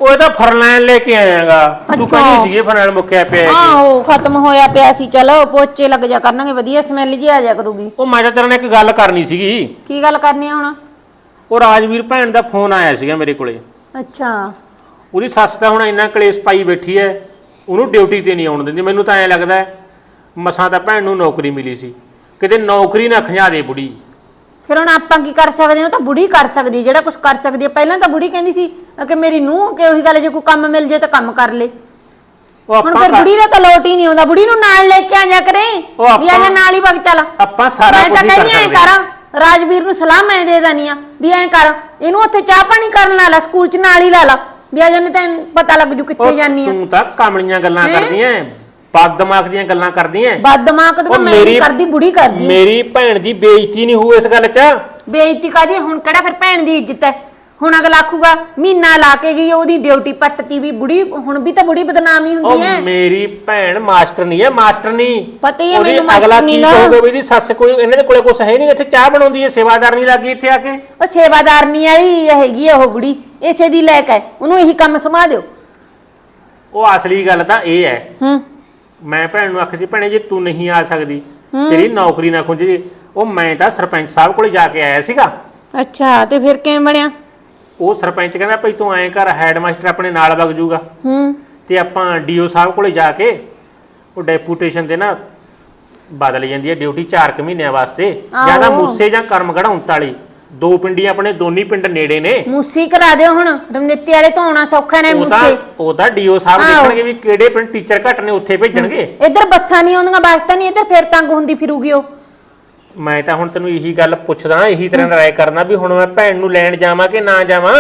ਉਹ ਇਹ ਤਾਂ ਫਰਨੈਲ ਲੈ ਕੇ ਆਇਆਗਾ। ਤੂੰ ਅੱਛਾ। ਕਹਿੰਦੀ ਸੀਗੀ ਫਰਨੈਲ ਮੁੱਕਿਆ ਪਿਆ ਹੈ ਆਹੋ ਖਤਮ ਹੋਇਆ ਪਿਆ ਸੀ। ਚਲੋ ਪੋਚੇ ਲੱਗ ਜਾ ਕਰਨਗੇ ਵਧੀਆ ਸਮੈਲ ਜੀ ਆ ਜਾ ਕਰੂਗੀ। ਉਹ ਮੈਂ ਤਾਂ ਤੇਰੇ ਨਾਲ ਇੱਕ ਗੱਲ ਕਰਨੀ ਸੀਗੀ। ਕੀ ਗੱਲ ਕਰਨੀ ਆ ਹੁਣ? ਉਹ ਰਾਜਵੀਰ ਭੈਣ ਦਾ ਫੋਨ ਆਇਆ ਸੀਗਾ ਮੇਰੇ ਕੋਲੇ। ਅੱਛਾ। ਉਹਦੀ ਸੱਸ ਤਾਂ ਹੁਣ ਇੰਨਾ ਕਲੇਸ਼ ਪਾਈ ਬੈਠੀ ਐ ਉਹਨੂੰ ਡਿਊਟੀ ਤੇ ਨਹੀਂ ਆਉਣ ਦਿੰਦੀ। ਮੈਨੂੰ ਤਾਂ ਐਂ ਲੱਗਦਾ ਹੈ, ਮਸਾਂ ਤਾਂ ਭੈਣ ਨੂੰ ਨੌਕਰੀ ਮਿਲੀ ਸੀ। ਕਿਤੇ ਨੌਕਰੀ ਨਾ ਖੰਝਾ ਦੇ ਬੁੜੀ। ਫਿਰ ਹੁਣ ਆਪਾਂ ਕੀ ਕਰ ਸਕਦੇ ਹਾਂ ਉਹ ਤਾਂ ਬੁੜੀ ਕਰ ਸਕਦੀ ਹੈ, ਜਿਹੜਾ ਕੁਝ ਕਰ ਸਕਦੀ ਹੈ ਪਹਿਲਾਂ ਤਾਂ ਬੁੜੀ ਕਹਿੰਦੀ ਸੀ ਕਿ ਮੇਰੀ ਨੂੰਹ ਕਿ ਉਹੀ ਗੱਲ ਜੇ ਕੋਈ ਕੰਮ ਮਿਲ ਜੇ ਤਾਂ ਕੰਮ ਕਰ ਲੇ। ਉਹ ਹੁਣ ਆਪਾਂ ਫਿਰ ਕਰ- ਬੁੜੀ ਦਾ ਤਾਂ ਲੋਟ ਹੀ ਨਹੀਂ ਆਉਂਦਾ। ਬੁੜੀ ਨੂੰ ਨਾਲ ਲੈ ਕੇ ਆ ਜਾ ਕਰੇ। ਉਹ ਆਪਾਂ- ਵੀ ਆ ਜਾ ਨਾਲ ਹੀ ਵਗ ਚੱਲ। ਆਪਾਂ ਸਾਰਾ ਮੈਂ ਕੁਝ ਤਾਂ ਹੀ ਕਰ ਕਹਿੰਦੀ ਐ ਸਕਦੇ। ਕਰ ਰਾਜਵੀਰ ਨੂੰ ਸਲਾਹ ਮੈਂ ਦੇ ਦਨੀ ਆ ਵੀ ਐਂ ਕਰ ਇਹਨੂੰ ਉੱਥੇ ਚਾਹ ਪਾਣੀ ਕਰਨ ਲਾ ਲਾ ਸਕੂਲ ਚ ਨਾਲ ਹੀ ਲਾ ਲਾ। ਵੀ ਆ ਜਾਨੇ ਤੈਨੂੰ ਪਤਾ ਲੱਗ ਜੂ ਉਹ ਕਿੱਥੇ ਜਾਨੀ ਆ। ਤੂੰ ਤਾਂ ਕਮਲੀਆਂ ਗੱਲਾਂ? ਕਰਦੀਆਂ ਬਦ ਦਿਮਾਗ ਦੀਆਂ ਗੱਲਾਂ ਕਰਦੀਆਂ ਬਦ ਦਿਮਾਗ ਤਾਂ ਮੈਂ ਨਹੀਂ ਕਰਦੀ ਬੁੜੀ ਕਰਦੀ। ਮੇਰੀ ਭੈਣ ਦੀ ਬੇਇੱਜ਼ਤੀ ਨਹੀਂ ਹੋਊ ਇਸ ਗੱਲ 'ਚ। ਬੇਇੱਜ਼ਤੀ ਕਾਦੀ ਹੁਣ ਕਿਹੜਾ ਫਿਰ ਭੈਣ ਦੀ ਇੱਜ਼ਤ ਹੈ? ਹੁਣ ਅਗਲਾ ਆਖੂਗਾ ਮਹੀਨਾ ਲਾ ਕੇ ਗਈ ਉਹਦੀ ਡਿਊਟੀ ਪੱਟਤੀ ਵੀ ਬੁੜੀ ਹੁਣ ਵੀ ਤਾਂ ਬੁੜੀ ਬਦਨਾਮੀ ਉਹ ਹੁੰਦੀ ਹੈ। ਮੇਰੀ ਭੈਣ ਮਾਸਟਰ ਨਹੀਂ ਹੈ ਮਾਸਟਰ ਨਹੀਂ। ਪਤਾ ਹੀ ਹੈ ਉਹਦੀ ਮੈਨੂੰ ਅਗਲਾ ਮਾਸਟਰਨੀ ਕੀ ਦਾ। ਕਹੂਗਾ ਵੀ ਇਹਦੀ ਸੱਸ ਕੋਈ ਇਹਨਾਂ ਦੇ ਕੋਲੇ ਕੁਛ ਹੈ ਨਹੀਂ ਇੱਥੇ ਚਾਹ ਬਣਾਉਂਦੀ ਹੈ ਸੇਵਾਦਾਰ ਨਹੀਂ ਲੱਗੀ ਇੱਥੇ ਆ ਕੇ। ਉਹ ਸੇਵਾਦਾਰਨੀ ਵਾਲੀ ਹੈਗੀ ਆ ਉਹ ਬੁੜੀ ਇਸੇ ਦੀ ਲੈਕ ਹੈ ਉਹਨੂੰ ਇਹੀ ਕੰਮ ਸਮਾ ਦਿਓ। ਉਹ ਅਸਲੀ ਗੱਲ ਤਾਂ ਇਹ ਹੈ। ਹੂੰ। ਮੈਂ ਭੈਣ ਨੂੰ ਆਖੀ ਸੀ ਭੈਣੇ ਜੇ ਤੂੰ ਨਹੀਂ ਆ ਸਕਦੀ ਤੇਰੀ ਨੌਕਰੀ ਨਾ ਖੁੰਝ ਜੇ। ਉਹ ਮੈਂ ਤਾਂ ਸਰਪੰਚ ਸਾਹਿਬ ਕੋਲੇ ਜਾ ਕੇ ਆਇਆ ਸੀਗਾ। ਅੱਛਾ ਤੇ ਫਿਰ ਕਿਵੇਂ ਬਣਿਆ? ਉਹ ਸਰਪੰਚ ਕਹਿੰਦਾ ਭਈ ਤੂੰ ਐਂ ਕਰ ਹੈਡ ਮਾਸਟਰ ਆਪਣੇ ਨਾਲ ਵਗ ਜੂਗਾ। ਹੂੰ। ਤੇ ਆਪਾਂ ਡੀਓ ਸਾਹਿਬ ਕੋਲੇ ਜਾ ਕੇ ਉਹ ਡੈਪੂਟੇਸ਼ਨ ਤੇ ਨਾ ਬਦਲ ਜਾਂਦੀ ਹੈ ਡਿਊਟੀ 4 ਕੁ ਮਹੀਨਿਆਂ ਵਾਸਤੇ। ਜਾਂ ਤਾਂ। ਮੂਸੇ ਜਾਂ ਕਰਮਗੜਾ 39 ਦੋ ਪਿੰਡੀ ਆਪਣੇ ਦੋਨੀ ਪਿੰਡ ਨੇੜੇ ਨੇ। ਮੂਸੀ ਕਰਾ ਦਿਓ ਹੁਣ ਰਮਨਿੱਤੀ ਵਾਲੇ ਤੋਂ ਆਉਣਾ ਸੌਖਾ ਨੇ ਉਹ ਤਾਂ ਮੂਸੇ। ਉਹ ਤਾਂ ਡੀਓ ਸਾਹਿਬ ਆਹੋ। ਦੇਖਣਗੇ ਵੀ ਕਿਹੜੇ ਪਿੰਡ ਟੀਚਰ ਘੱਟ ਨੇ ਉੱਥੇ ਭੇਜਣਗੇ। ਇੱਧਰ ਬੱਸਾਂ ਨਹੀਂ ਆਉਂਦੀਆਂ ਬੱਸ ਤਾਂ ਨਹੀਂ ਇੱਧਰ ਫਿਰ ਤੰਗ ਹੁੰਦੀ ਫਿਰੂਗੀ ਉਹ। ਮੈਂ ਤਾਂ ਹੁਣ ਤੈਨੂੰ ਇਹੀ ਗੱਲ ਪੁੱਛਦਾ ਇਹੀ ਤਰ੍ਹਾਂ ਰਾਏ ਕਰਨਾ ਵੀ ਹੁਣ ਮੈਂ ਭੈਣ ਨੂੰ ਲੈਣ ਜਾਵਾਂ ਕਿ ਨਾ ਜਾਵਾਂ?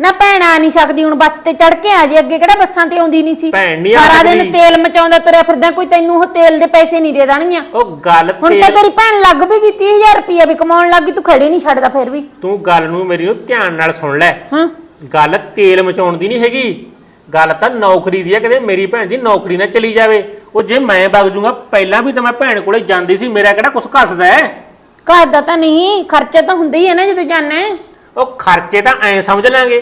ਨਾ ਭੈਣ ਆ ਨਹੀਂ ਸਕਦੀ ਹੁਣ ਬੱਸ ਤੇ ਚੜ ਕੇ ਆ ਜੇ ਅੱਗੇ ਕਿਹੜਾ ਬੱਸਾਂ ਤੇ ਆਉਂਦੀ ਨਹੀਂ ਸੀ? ਭੈਣ ਨਹੀਂ ਆ ਸਾਰਾ ਦਿਨ ਸਕਦੀ। ਤੇਲ ਮਚਾਉਂਦਾ ਤੁਰਿਆ ਫਿਰਦਾ ਕੋਈ ਤੈਨੂੰ ਉਹ ਤੇਲ ਦੇ ਪੈਸੇ ਨਹੀਂ ਦੇ ਦੇਣਗੀਆਂ। ਉਹ ਗੱਲ ਹੁਣ ਤੇ ਤਾਂ ਤੇਰੀ ਭੈਣ ਲੱਗ ਵੀ ਗਈ 30000 ਰੁਪਏ ਵੀ ਕਮਾਉਣ ਲੱਗ ਗਈ ਤੂੰ ਖੜੇ ਨਹੀਂ ਛੱਡਦਾ ਫਿਰ ਵੀ। ਤੂੰ ਗੱਲ ਨੂੰ ਮੇਰੀ ਨੂੰ ਧਿਆਨ ਨਾਲ ਸੁਣ ਲੈ। ਹਾਂ। ਗੱਲ ਤੇਲ ਮਚਾਉਣ ਦੀ ਨਹੀਂ ਹੈਗੀ। ਗੱਲ ਤਾਂ ਨੌਕਰੀ ਦੀ ਹੈ ਕਹਿੰਦੇ ਮੇਰੀ ਭੈਣ ਦੀ ਨੌਕਰੀ ਨਾ ਚਲੀ ਜਾਵੇ। ਉਹ ਜੇ ਮੈਂ ਵਗ ਜੂਗਾ ਪਹਿਲਾਂ ਵੀ ਤਾਂ ਮੈਂ ਭੈਣ ਕੋਲੇ ਜਾਂਦੀ ਸੀ ਮੇਰਾ ਕਿਹੜਾ ਕੁਛ ਘਸਦਾ ਹੈ? ਘਰ ਦਾ ਤਾਂ ਨਹੀਂ ਖਰਚਾ ਤਾਂ ਹੁੰਦਾ ਹੀ ਹੈ ਨਾ ਜਦੋਂ ਜਾਣਾ ਹੈ। ਉਹ ਖਰਚੇ ਤਾਂ ਐ ਸਮਝ ਲਾਂਗੇ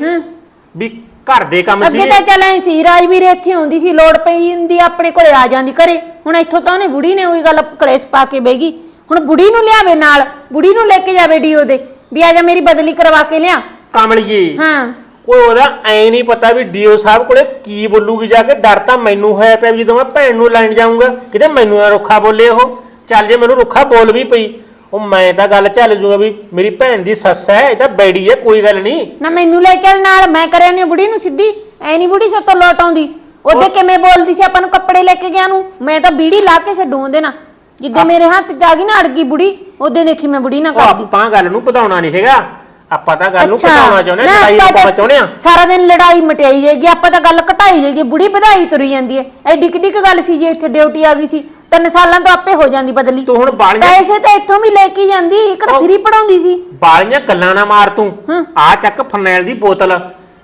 ਵੀ ਘਰ ਦੇ ਕੰਮ ਸੀ ਅੱਗੇ ਤਾਂ ਚੱਲ ਐ ਸੀ ਰਾਜਵੀਰ ਇੱਥੇ ਹੁੰਦੀ ਸੀ ਲੋੜ ਪਈ ਹੁੰਦੀ ਆਪਣੇ ਕੋਲੇ ਆ ਜਾਂਦੀ ਘਰੇ। ਹੁਣ ਇੱਥੋਂ ਤਾਂ ਉਹਨੇ ਬੁੜੀ ਨੇ ਉਹੀ ਗੱਲ ਕਲੇਸ਼ ਪਾ ਕੇ ਬੈਗੀ ਹੁਣ ਬੁੜੀ ਨੂੰ ਲਿਆਵੇ ਨਾਲ ਬੁੜੀ ਨੂੰ ਲੈ ਕੇ ਜਾਵੇ ਡੀਓ ਦੇ ਵੀ ਆ ਜਾ ਮੇਰੀ ਬਦਲੀ ਕਰਵਾ ਕੇ ਲਿਆ। ਕਮਲੀਏ। ਹਾਂ। ਓਏ ਉਹਦਾ ਐ ਨਹੀਂ ਪਤਾ ਵੀ ਡੀਓ ਸਾਹਿਬ ਕੋਲੇ ਕੀ ਬੋਲੂਗੀ ਜਾ ਕੇ ਡਰ ਤਾਂ ਮੈਨੂੰ ਹੋਇਆ ਪਿਆ ਵੀ ਜਦੋਂ ਮੈਂ ਭੈਣ ਨੂੰ ਲੈਣ ਜਾਊਂਗਾ ਕਿਤੇ ਮੈਨੂੰ ਨਾ ਰੁੱਖਾ ਬੋਲੇ ਉਹ। ਚੱਲ ਜੇ ਮੈਨੂੰ ਰੁੱਖਾ ਬੋਲ ਵੀ ਪਈ ਉਹ ਮੈਂ ਤਾਂ ਗੱਲ ਚੱਲ ਜੂਗਾ ਵੀ ਮੇਰੀ ਭੈਣ ਦੀ ਸੱਸ ਹੈ ਇਹ ਤਾਂ ਬੈੜੀ ਹੈ ਕੋਈ ਗੱਲ ਨਹੀਂ। ਨਾ ਮੈਨੂੰ ਲੈ ਚੱਲ ਨਾਲ ਮੈਂ ਕਰਿਆ ਨੇ ਬੁੜੀ ਨੂੰ ਸਿੱਧੀ। ਐ ਨਹੀਂ ਬੁੜੀ ਸਭ ਤੋਂ ਲੋਟ ਆਉਂਦੀ। ਉਹਦੇ ਕਿਵੇਂ ਬੋਲਦੀ ਸੀ ਆਪਾਂ ਨੂੰ ਕੱਪੜੇ ਲੈ ਕੇ ਗਿਆ ਨੂੰ? ਮੈਂ ਤਾਂ ਬੀੜੀ ਲਾ ਕੇ ਛੱਡੂ ਉਹਦੇ ਨਾਲ। ਜਿੱਦੇ ਮੇਰੇ ਹੱਥ ਚ ਆ ਗਈ ਨਾ ਅੜ ਗਈ ਬੁੜੀ ਉਹਦੇ ਦੇਖੀ ਮੈਂ ਬੁੜੀ ਨਾ ਉਹ ਕਰਦੀ। ਆਪਾਂ ਗੱਲ ਨੂੰ ਵਧਾਉਣਾ ਨਹੀਂ ਹੈਗਾ। ਆਪਾਂ ਤਾਂ ਗੱਲ ਨੂੰ ਘਟਾਉਣਾ ਚਾਹੁੰਦੇ ਹਾਂ ਲੜਾਈ ਨੂੰ ਤਾਂ ਚਾਹੁੰਦੇ ਹਾਂ। ਸਾਰਾ ਦਿਨ ਲੜਾਈ ਮਟਿਆਈ ਜਾਏਗੀ ਆਪਾਂ ਤਾਂ ਗੱਲ ਘਟਾਈ ਜਾਏਗੀ ਬੁੜੀ ਵਧਾਈ ਤੁਰੀ ਜਾਂਦੀ ਹੈ। ਐਡੀ ਕਿੱਡੀ ਕੁ ਗੱਲ ਸੀ ਜੇ ਇੱਥੇ ਡਿਊਟੀ ਆ ਗਈ ਸੀ ਤਿੰਨ ਸਾਲਾਂ ਤੋਂ ਆਪੇ ਹੋ ਜਾਂਦੀ ਬਦਲੀ। ਤੂੰ ਹੁਣ ਬਾਲੀਆਂ ਪੈਸੇ ਤਾਂ ਇੱਥੋਂ ਵੀ ਲੈ ਕੇ ਜਾਂਦੀ ਕਿਹੜਾ ਫਰੀ ਪੜਾਉਂਦੀ ਸੀ। ਬਾਲੀਆਂ ਗੱਲਾਂ ਨਾ ਮਾਰ ਤੂੰ। ਆ ਚੱਕ ਫਰਨੈਲ ਦੀ ਬੋਤਲ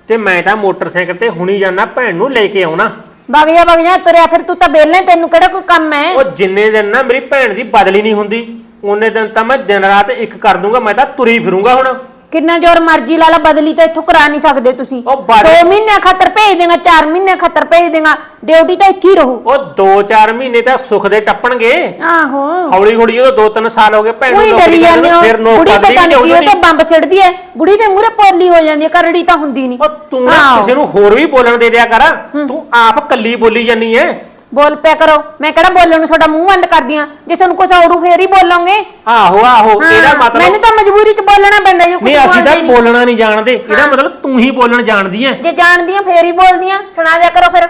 ਤੇ ਮੈਂ ਤਾਂ ਮੋਟਰਸਾਈਕਲ ਤੇ ਹੁਣੀ ਜਾਣਾ ਭੈਣ ਨੂੰ ਲੈ ਕੇ ਆਉਣਾ। ਵਗ ਜਾ ਵਗ ਜਾ ਤੁਰਿਆ ਫਿਰ ਤੂੰ ਤਾਂ ਬੇਲੇ ਤੈਨੂੰ ਕਿਹੜਾ ਕੋਈ ਕੰਮ ਹੈ? ਉਹ ਜਿੰਨੇ ਦਿਨ ਨਾ ਮੇਰੀ ਭੈਣ ਦੀ ਬਦਲੀ ਨਹੀਂ ਹੁੰਦੀ ਉਹਨੇ ਦਿਨ ਤਾਂ ਮੈਂ ਦਿਨ ਰਾਤ ਇੱਕ ਕਰ ਦੂੰਗਾ ਮੈਂ ਤਾਂ ਤੁਰੀ ਫਿਰੂੰਗਾ ਹੁਣ। ਕਿੰਨਾ ਜ਼ੋਰ ਮਰਜ਼ੀ ਲਾ ਲਾ ਬਦਲੀ ਤਾਂ ਇੱਥੋਂ ਕਰਾ ਨਹੀਂ ਸਕਦੇ ਤੁਸੀਂ। ਉਹ ਬਾਰੇ- 2 ਮਹੀਨੇ ਖਾਤਰ ਭੇਜ ਦੇਗਾ 4 ਮਹੀਨੇ ਖਾਤਰ ਭੇਜ ਦੇਗਾ ਡਿਊਟੀ ਤਾਂ ਇੱਥੇ ਹੀ ਰਹੂ। ਉਹ 2-4 ਮਹੀਨੇ ਤਾਂ ਸੁੱਖ ਦੇ ਟੱਪਣਗੇ। ਆਹੋ। ਹੌਲੀ ਹੌਲੀ ਉਹ 2-3 ਸਾਲ ਹੋ ਗਏ ਭੈਣ ਨੂੰ ਕੋਈ ਡਰੀ ਜਾਂਦੇ ਹੋ। ਫਿਰ ਨੌਕਰੀ ਬੁੜੀ ਪਤਾ ਨਹੀਂ ਹੋਣੀ। ਤੇ ਬੰਬ ਸਿੱਟਦੀ ਹੈ। ਬੁੜੀ ਦੇ ਮੂਹਰੇ ਪੋਲੀ ਹੋ ਜਾਂਦੀ ਹੈ ਕਰੜੀ ਤਾਂ ਹੁੰਦੀ ਨਹੀਂ ਉਹ ਤੂੰ ਨਾ ਆਹੋ। ਕਿਸੇ ਨੂੰ ਹੋਰ ਵੀ ਬੋਲਣ ਦੇ ਦਿਆ ਕਰ। ਤੂੰ ਆਪ ਕੱਲੀ ਬੋਲੀ ਜਾਨੀ ਐ ਬੋਲ ਪਿਆ ਕਰੋ। ਮੈਂ ਕਿਹੜਾ ਬੋਲਣ ਨੂੰ ਤੁਹਾਡਾ ਮੂੰਹ ਬੰਦ ਕਰਦੀ ਆ? ਜੇ ਤੁਹਾਨੂੰ ਕੁਛ ਆਉਰੂ ਫੇਰ ਹੀ ਬੋਲੋਗੇ। ਆਹੋ ਆਹੋ ਇਹਦਾ ਮਤਲਬ ਮੈਨੂੰ ਤਾਂ ਮਜਬੂਰੀ 'ਚ ਬੋਲਣਾ ਪੈਂਦਾ ਜੇ ਨਹੀਂ ਅਸੀਂ ਤਾਂ ਬੋਲਦੇ। ਬੋਲਣਾ ਨਹੀਂ ਜਾਣਦੇ। ਇਹਦਾ ਮਤਲਬ ਤੂੰ ਹੀ ਬੋਲਣ ਜਾਣਦੀ ਐ ਜੇ ਜਾਣਦੀਆਂ ਫੇਰ ਹੀ ਬੋਲਦੀਆਂ। ਸੁਣਾ ਦਿਆ ਕਰੋ ਫਿਰ।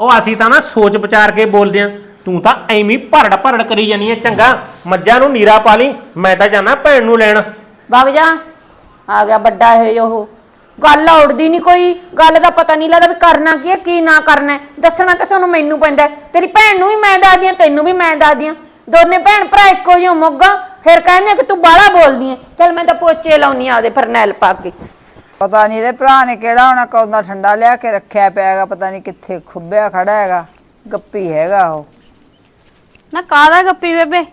ਉਹ ਅਸੀਂ ਤਾਂ ਨਾ ਸੋਚ ਵਿਚਾਰ ਕੇ ਬੋਲਦੇ ਆ। ਤੂੰ ਤਾਂ ਐਵੇਂ ਹੀ ਭਰੜ ਭਰੜ ਕਰੀ ਜਾਨੀ ਐ ਚੰਗਾ। ਮੱਝਾਂ ਨੂੰ ਨੀਰਾ ਪਾ ਲਈ। ਮੈਂ ਤਾਂ ਜਾਣਾ ਭੈਣ ਨੂੰ ਲੈਣ। ਵਗ ਜਾ। ਆ ਗਿਆ ਵੱਡਾ ਇਹ ਉਹ। ਗੱਲ ਉੜਦੀ ਨਹੀਂ ਕੋਈ ਗੱਲ ਦਾ ਪਤਾ ਨਹੀਂ ਲੱਗਦਾ ਵੀ ਕਰਨਾ ਕੀ ਹੈ ਕੀ ਨਾ ਕਰਨਾ ਹੈ। ਦੱਸਣਾ ਤਾਂ ਸਾਨੂੰ ਮੈਨੂੰ ਪੈਂਦਾ ਹੈ। ਤੇਰੀ ਭੈਣ ਨੂੰ ਵੀ ਮੈਂ ਦੱਸਦੀ ਆ ਤੈਨੂੰ ਵੀ ਮੈਂ ਦੱਸਦੀ ਆ ਦੋਨੇ ਭੈਣ ਭਰਾ ਇੱਕੋ ਜਿਹੇ ਮੋਗਾ। ਫਿਰ ਕਹਿੰਦੇ ਕਿ ਤੂੰ ਬਾਹਲਾ ਬੋਲਦੀ ਐ ਚਲ ਮੈਂ ਤਾਂ ਪੋਚੇ ਲਾਉਣੀ ਆ ਉਹਦੇ ਫਰਨੈਲ ਪਾ ਕੇ। ਪਤਾ ਨਹੀਂ ਇਹਦੇ ਭਰਾ ਨੇ ਕਿਹੜਾ ਹੋਣਾ ਕੌਣ ਦਾ ਠੰਡਾ ਲਿਆ ਕੇ ਰੱਖਿਆ ਪਿਆ ਹੈਗਾ ਪਤਾ ਨਹੀਂ ਕਿੱਥੇ ਖੁੱਬਿਆ ਖੜਾ ਹੈਗਾ ਗੱਪੀ ਹੈਗਾ ਉਹ। ਨਾ ਕਾਹਦਾ ਗੱਪੀ ਬੇਬੇ?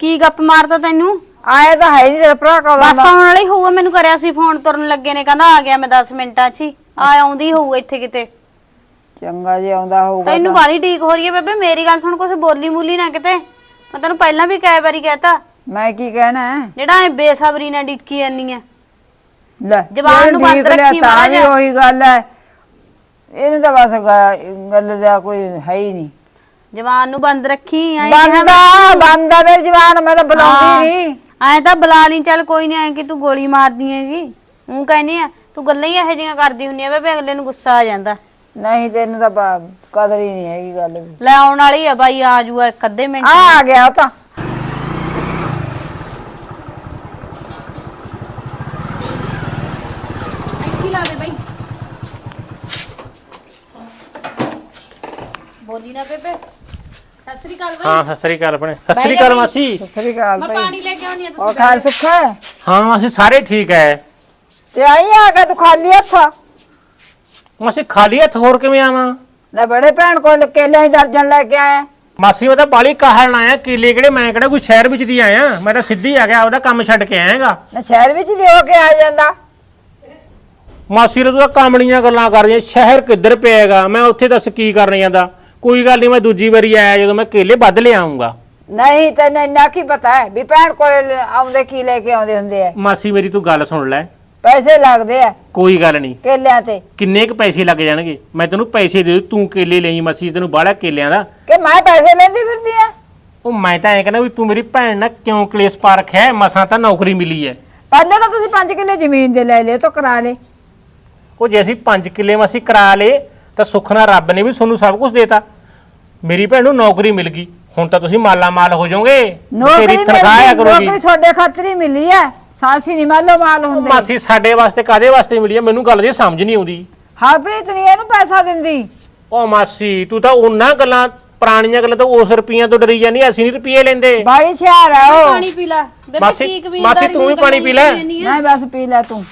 ਕੀ ਗੱਪ ਮਾਰਦਾ ਤੈਨੂੰ? ਆਏ ਤਾਂ ਹੈ ਨਹੀਂ ਤੇਰਾ ਭਰਾ ਕੌਣ ਬਸ ਆਉਣ ਵਾਲੀ ਹੋਊਗਾ ਮੈਨੂੰ ਕਰਿਆ ਸੀ ਫੋਨ ਤੁਰਨ ਲੱਗੇ ਨੇ ਕਹਿੰਦਾ ਆ ਗਿਆ ਮੈਂ 10 ਮਿੰਟਾਂ 'ਚ ਹੀ। ਆ ਆਉਂਦੀ ਹੋਊ ਇੱਥੇ ਕਿਤੇ। ਚੰਗਾ ਜੇ ਆਉਂਦਾ ਹੋਊਗਾ ਤੈਨੂੰ ਬਾਲੀ ਢੀਕ ਹੋ ਰਹੀ ਹੈ ਬੇਬੇ ਮੇਰੀ ਗੱਲ ਸੁਣ ਕੁਛ ਬੋਲੀ ਮੂਲੀ ਨਾ ਕਿਤੇ। ਮੈਂ ਤੈਨੂੰ ਪਹਿਲਾਂ ਵੀ ਕਈ ਵਾਰੀ ਕਹਿਤਾ। ਮੈਂ ਕੀ ਕਹਿਣਾ? ਹੈ? ਜਿਹੜਾ ਐ ਬੇਸਬਰੀ ਨਾਲ ਡਿੱਕੀ ਜਾਂਦੀ ਐ ਲੈ ਜ਼ਬਾਨ ਜੇ ਨੂੰ ਬੰਦ ਠੀਕ ਲਿਆ ਰੱਖੀ ਤਾਂ ਮਾੜਾ ਵੀ ਜਿਹਾ। ਉਹੀ ਗੱਲ ਹੈ। ਇਹਨੂੰ ਤਾਂ ਬਸ ਗ- ਗੱਲ ਦਾ ਕੋਈ ਹੈ ਹੀ ਨਹੀਂ। ਜਵਾਨ ਨੂੰ ਬੰਦ ਰੱਖੀ ਐ ਬੰਦਾ ਬੰਦਾ ਮੇਰੀ ਜਵਾਨ ਮੈਂ ਤਾਂ ਬੁਲਾਉਂਦੀ ਨਹੀਂ। ਐ ਤਾਂ ਬੁਲਾ ਲਈ ਚੱਲ ਕੋਈ ਨਹੀਂ ਐ ਕਿ ਤੂੰ ਗੋਲੀ ਮਾਰਦੀ ਹੈਗੀ। ਉਹ ਕਹਿੰਦੀ ਆ ਤੂੰ ਗੱਲਾਂ ਹੀ ਇਹੋ ਜਿਹੀਆਂ ਕਰਦੀ ਹੁੰਨੀ ਆ ਬੇਬੇ ਅਗਲੇ ਨੂੰ ਗੁੱਸਾ ਆ ਜਾਂਦਾ। ਨਹੀਂ ਤੈਨੂੰ ਤਾਂ ਬ- ਕਦਰ ਹੀ ਨਹੀਂ ਹੈਗੀ ਗੱਲ ਦੀ। ਲੈ ਆਉਣ ਵਾਲੀ ਆ ਬਾਈ ਆ ਜੂਆ ਇੱਕ ਅੱਧੇ ਮਿੰਟ। ਆ ਆ ਗਿਆ ਉਹ ਤਾਂ। ਇੱਥੇ ਲਾ ਦੇ ਬਾਈ। ਬੋਲੀ ਨਾ ਬੇਬੇ। ਸਤਿ ਸ੍ਰੀ ਅਕਾਲ ਬਾਈ। ਹਾਂ ਸਤਿ ਸ੍ਰੀ ਅਕਾਲ ਆਪਣੇ। ਸਤਿ ਸ੍ਰੀ ਅਕਾਲ ਮਾਸੀ। ਸਤਿ ਸ੍ਰੀ ਅਕਾਲ ਮੈਂ ਭਾਈ ਪਾਣੀ ਲੈ ਕੇ ਆਉਣੀ ਆ ਉਹ ਤੁਸੀਂ ਖਾਲ ਸੁੱਖਾ ਹੈ? ਹਾਂ ਮਾਸੀ ਸਾਰੇ ਠੀਕ ਹੈ। ਤੇ ਆਈ ਆ ਕੇ ਤੂੰ ਖਾਲੀ ਹੱਥ? ਮਾਸੀ ਖਾਲੀ ਹੱਥ ਹੋਰ ਕਿਵੇਂ ਆਵਾਂ? ਲੈ ਬੜੇ ਭੈਣ ਕੋਲ ਕੇਲੇ ਹੀ ਦਰਜਨ ਲੈ ਕੇ ਆਇਆ। ਮਾਸੀ ਉਹ ਤਾਂ ਬਾਲੀ ਕਾਹਲ ਆਇਆ ਕੀਲੇ ਕਿਹੜੇ ਮੈਂ ਕਿਹੜਾ ਕੋਈ ਸ਼ਹਿਰ ਵਿੱਚ ਦੀ ਆਇਆ। ਮੈਂ ਤਾਂ ਸਿੱਧੀ ਆ ਗਿਆ ਉਹਦਾ ਕੰਮ ਛੱਡ ਕੇ ਆਇਆਗਾ। ਨਾ ਸ਼ਹਿਰ ਵਿੱਚ ਦੀ ਹੋ ਕੇ ਆ ਜਾਂਦਾ। ਮਾਸੀ ਨੇ ਤੂੰ ਕਾਮੜੀਆਂ ਗੱਲਾਂ ਕਰ ਰਹੀ ਸ਼ਹਿਰ ਕਿੱਧਰ ਪਿਆਗਾ ਮੈਂ ਉੱਥੇ ਦੱਸ ਕੀ ਕਰਨ ਜਾਂਦਾ? ਕੋਈ ਗੱਲ ਨਹੀਂ ਮੈਂ ਦੂਜੀ ਵਾਰੀ ਆਇਆ ਜਦੋਂ ਮੈਂ ਕੇਲੇ ਵੱਧ ਲਿਆਉਂਗਾ ਨਹੀਂ ਤੈਨੂੰ ਇੰਨਾ ਕੀ ਪਤਾ ਹੈ ਵੀ ਭੈਣ ਕੋਲ ਆਉਂਦੇ ਕੀ ਲੈ ਕੇ ਆਉਂਦੇ ਹੁੰਦੇ ਆ? ਮਾਸੀ ਮੇਰੀ ਤੂੰ ਗੱਲ ਸੁਣ ਲੈ। ਪੈਸੇ ਲੱਗਦੇ ਆ। ਕੋਈ ਗੱਲ ਨਹੀਂ ਕੇਲਿਆਂ ਤੇ। ਕਿੰਨੇ ਕ ਪੈਸੇ ਲੱਗ ਜਾਣਗੇ? ਮੈਂ ਤੈਨੂੰ ਪੈਸੇ ਦੇ ਦੂੰ ਤੂੰ ਕੇਲੇ ਲਈ ਮਾਸੀ ਤੈਨੂੰ ਬਾਹਲਾ ਕੇਲਿਆਂ ਦਾ। ਕਿ ਮੈਂ ਪੈਸੇ ਲੈਂਦੀ ਫਿਰਦੀ ਆ? ਉਹ ਮੈਂ ਤਾਂ ਐ ਕਹਿੰਦਾ ਵੀ ਤੂੰ ਮੇਰੀ ਭੈਣ ਨਾਲ ਕਿਉਂ ਕਲੇਸ਼ ਪਾ ਰੱਖਿਆ ਹੈ? ਮਸਾਂ ਤਾਂ ਨੌਕਰੀ ਮਿਲੀ ਹੈ। ਪਹਿਲੇ ਤਾਂ ਤੁਸੀਂ 5 ਕਿੱਲੇ ਜ਼ਮੀਨ ਦੇ ਲੈ ਲਿਓ ਤਾਂ ਕਰਾ ਲੇ ਉਹ ਜੇ ਅਸੀਂ 5 ਕਿੱਲੇ ਮਾਸੀ ਕਰਾ ਲੇ ਤਾਂ ਸੁੱਖ ਨਾਲ ਰੱਬ ਨੇ ਵੀ ਤੁਹਾਨੂੰ ਸਭ ਕੁਝ ਦੇਤਾ। ਮੇਰੀ ਭੈਣ ਨੂੰ ਨੌਕਰੀ ਮਿਲ ਗਈ। ਹੁਣ ਤਾਂ ਤੁਸੀਂ ਮਾਲਾ ਮਾਲ ਹੋ ਜਾਓਗੇ। ਨੌਕਰੀ ਤੇਰੀ ਤਨਖਾਹ ਮਿਲਦੀ ਕਰੂਗੀ। ਨੌਕਰੀ ਤੁਹਾਡੇ ਖਾਤਰ ਹੀ ਮਿਲੀ ਹੈ। ਸਾਸੀ ਨਹੀਂ ਮਾਲੋ ਮਾਲ ਹੁੰਦੇ। ਮਾਸੀ ਸਾਡੇ ਵਾਸਤੇ ਕਾਦੇ ਵਾਸਤੇ ਮਿਲੀ ਹੈ? ਮੈਨੂੰ ਗੱਲ ਦੀ ਸਮਝ ਨਹੀਂ ਆਉਂਦੀ। ਹਰਪ੍ਰੀਤ ਨਹੀਂ ਇਹਨੂੰ ਪੈਸਾ ਦਿੰਦੀ। ਉਹ ਮਾਸੀ ਤੂੰ ਤਾਂ ਉਹਨਾਂ ਗੱਲਾਂ ਪੁਰਾਣੀਆਂ ਗੱਲਾਂ ਤਾਂ ਉਸ ਰੁਪਈਆਂ ਤੋਂ ਡਰੀ ਜਾਂਦੀ ਅਸੀਂ ਨਹੀਂ ਰੁਪਈਏ ਲੈਂਦੇ। ਬਾਈ ਸ਼ਹਿਰ ਹੈ ਉਹ। ਪਾਣੀ ਪੀ ਲੈ। ਬੇਬੇ ਮਾਸੀ- ਮਾਸੀ ਤੂੰ ਵੀ ਪਾਣੀ ਪੀ ਲੈ। ਆ। ਨਹੀਂ ਬਸ ਪੀ ਲੈ ਤੂੰ।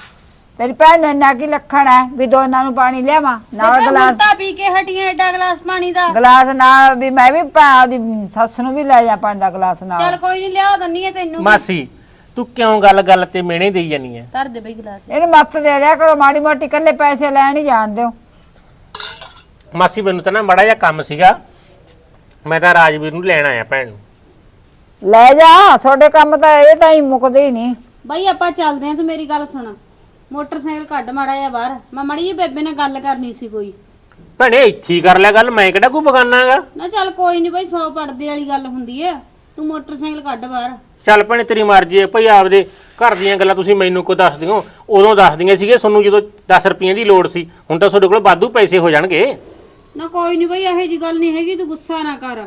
ਤੇਰੀ ਭੈਣ ਨੇ ਇੰਨਾ ਕੀ ਲੱਖਣ ਹੈ ਵੀ ਦੋਨਾਂ ਨੂੰ ਪਾਣੀ ਲਿਆਵਾਂ? ਨਾਲ ਗਲਾਸ ਤਾਂ ਪੀ ਕੇ ਹਟੀਆਂ ਐਡਾ ਗਲਾਸ ਪਾਣੀ ਦਾ। ਗਲਾਸ ਨਾਲ ਵੀ ਮੈਂ ਵੀ ਭਾ ਦੀ ਸੱਸ ਨੂੰ ਵੀ ਲੈ ਜਾ ਪਾਣੀ ਦਾ ਗਲਾਸ ਚੱਲ ਨਾਲ ਕੋਈ ਨਹੀਂ ਲਿਆ ਦੰਨੀ ਆ ਤੈਨੂੰ। ਮਾਸੀ ਤੂੰ ਕਿਉਂ ਗੱਲ ਗੱਲ ਤੇ ਮਿਹਣੇ ਦੇਈ ਜਾਨੀ ਹੈ ਧਰ ਦੇ ਬਈ ਗਲਾਸ। ਇਹਨੂੰ ਮੱਤ ਦੇ ਦਿਆ ਕਰੋ ਮਾੜੀ ਮੋਟੀ ਕੱਲੇ ਪੈਸੇ ਲੈਣ ਹੀ ਜਾਣ ਦਿਓ। ਮਾਸੀ ਮੈਨੂੰ ਤਾਂ ਨਾ ਮੜਾ ਜਿਹਾ ਕੰਮ ਸੀਗਾ। ਮੈਂ ਤਾਂ ਰਾਜਵੀਰ ਨੂੰ ਲੈਣ ਆਇਆ ਭੈਣ ਨੂੰ। ਲੈ ਜਾ ਤੁਹਾਡੇ ਕੰਮ ਤਾਂ ਇਹ ਤਾਂ ਹੀ ਮੁੱਕਦੇ ਹੀ ਨਹੀਂ। ਬਾਈ ਆਪਾਂ ਚੱਲਦੇ ਆਂ ਤੂੰ ਮੇਰੀ ਗੱਲ ਸੁਣ। ਮੋਟਰਸਾਈਕਲ ਕੱਢ ਮਾੜਾ ਜਿਹਾ ਬਾਹਰ। ਮੈਂ ਮੜੀ ਜੀ ਬੇਬੇ ਨਾਲ ਗੱਲ ਕਰਨੀ ਸੀ ਕੋਈ। ਭੈਣੇ ਇੱਥੇ ਹੀ ਕਰ ਲਿਆ ਗੱਲ ਮੈਂ ਕਿਹੜਾ ਕੋਈ ਬਗਾਨਾ ਹੈਗਾ? ਨਾ ਚੱਲ ਕੋਈ ਨਹੀਂ ਬਾਈ 100 ਪੜਦੇ ਵਾਲੀ ਗੱਲ ਹੁੰਦੀ ਹੈ ਤੂੰ ਮੋਟਰਸਾਈਕਲ ਕੱਢ ਬਾਹਰ। ਚੱਲ ਭੈਣੇ ਤੇਰੀ ਮਰਜ਼ੀ ਹੈ। ਭਈ ਆਪਦੇ ਘਰ ਦੀਆਂ ਗੱਲਾਂ ਤੁਸੀਂ ਮੈਨੂੰ ਕੋ ਦੱਸ ਦਿਓ ਉਦੋਂ ਦੱਸ ਦਿਆਂ ਸੀਗੇ ਤੁਹਾਨੂੰ ਜਦੋਂ 10 ਰੁਪਈਆਂ ਦੀ ਲੋੜ ਸੀ। ਹੁਣ ਤਾਂ ਤੁਹਾਡੇ ਕੋਲ ਵਾਧੂ ਪੈਸੇ ਹੋ ਜਾਣਗੇ। ਨਾ ਕੋਈ ਨਹੀਂ ਬਾਈ ਇਹੋ ਜੀ ਗੱਲ ਨਹੀਂ ਹੈਗੀ ਤੂੰ ਗੁੱਸਾ ਨਾ ਕਰ।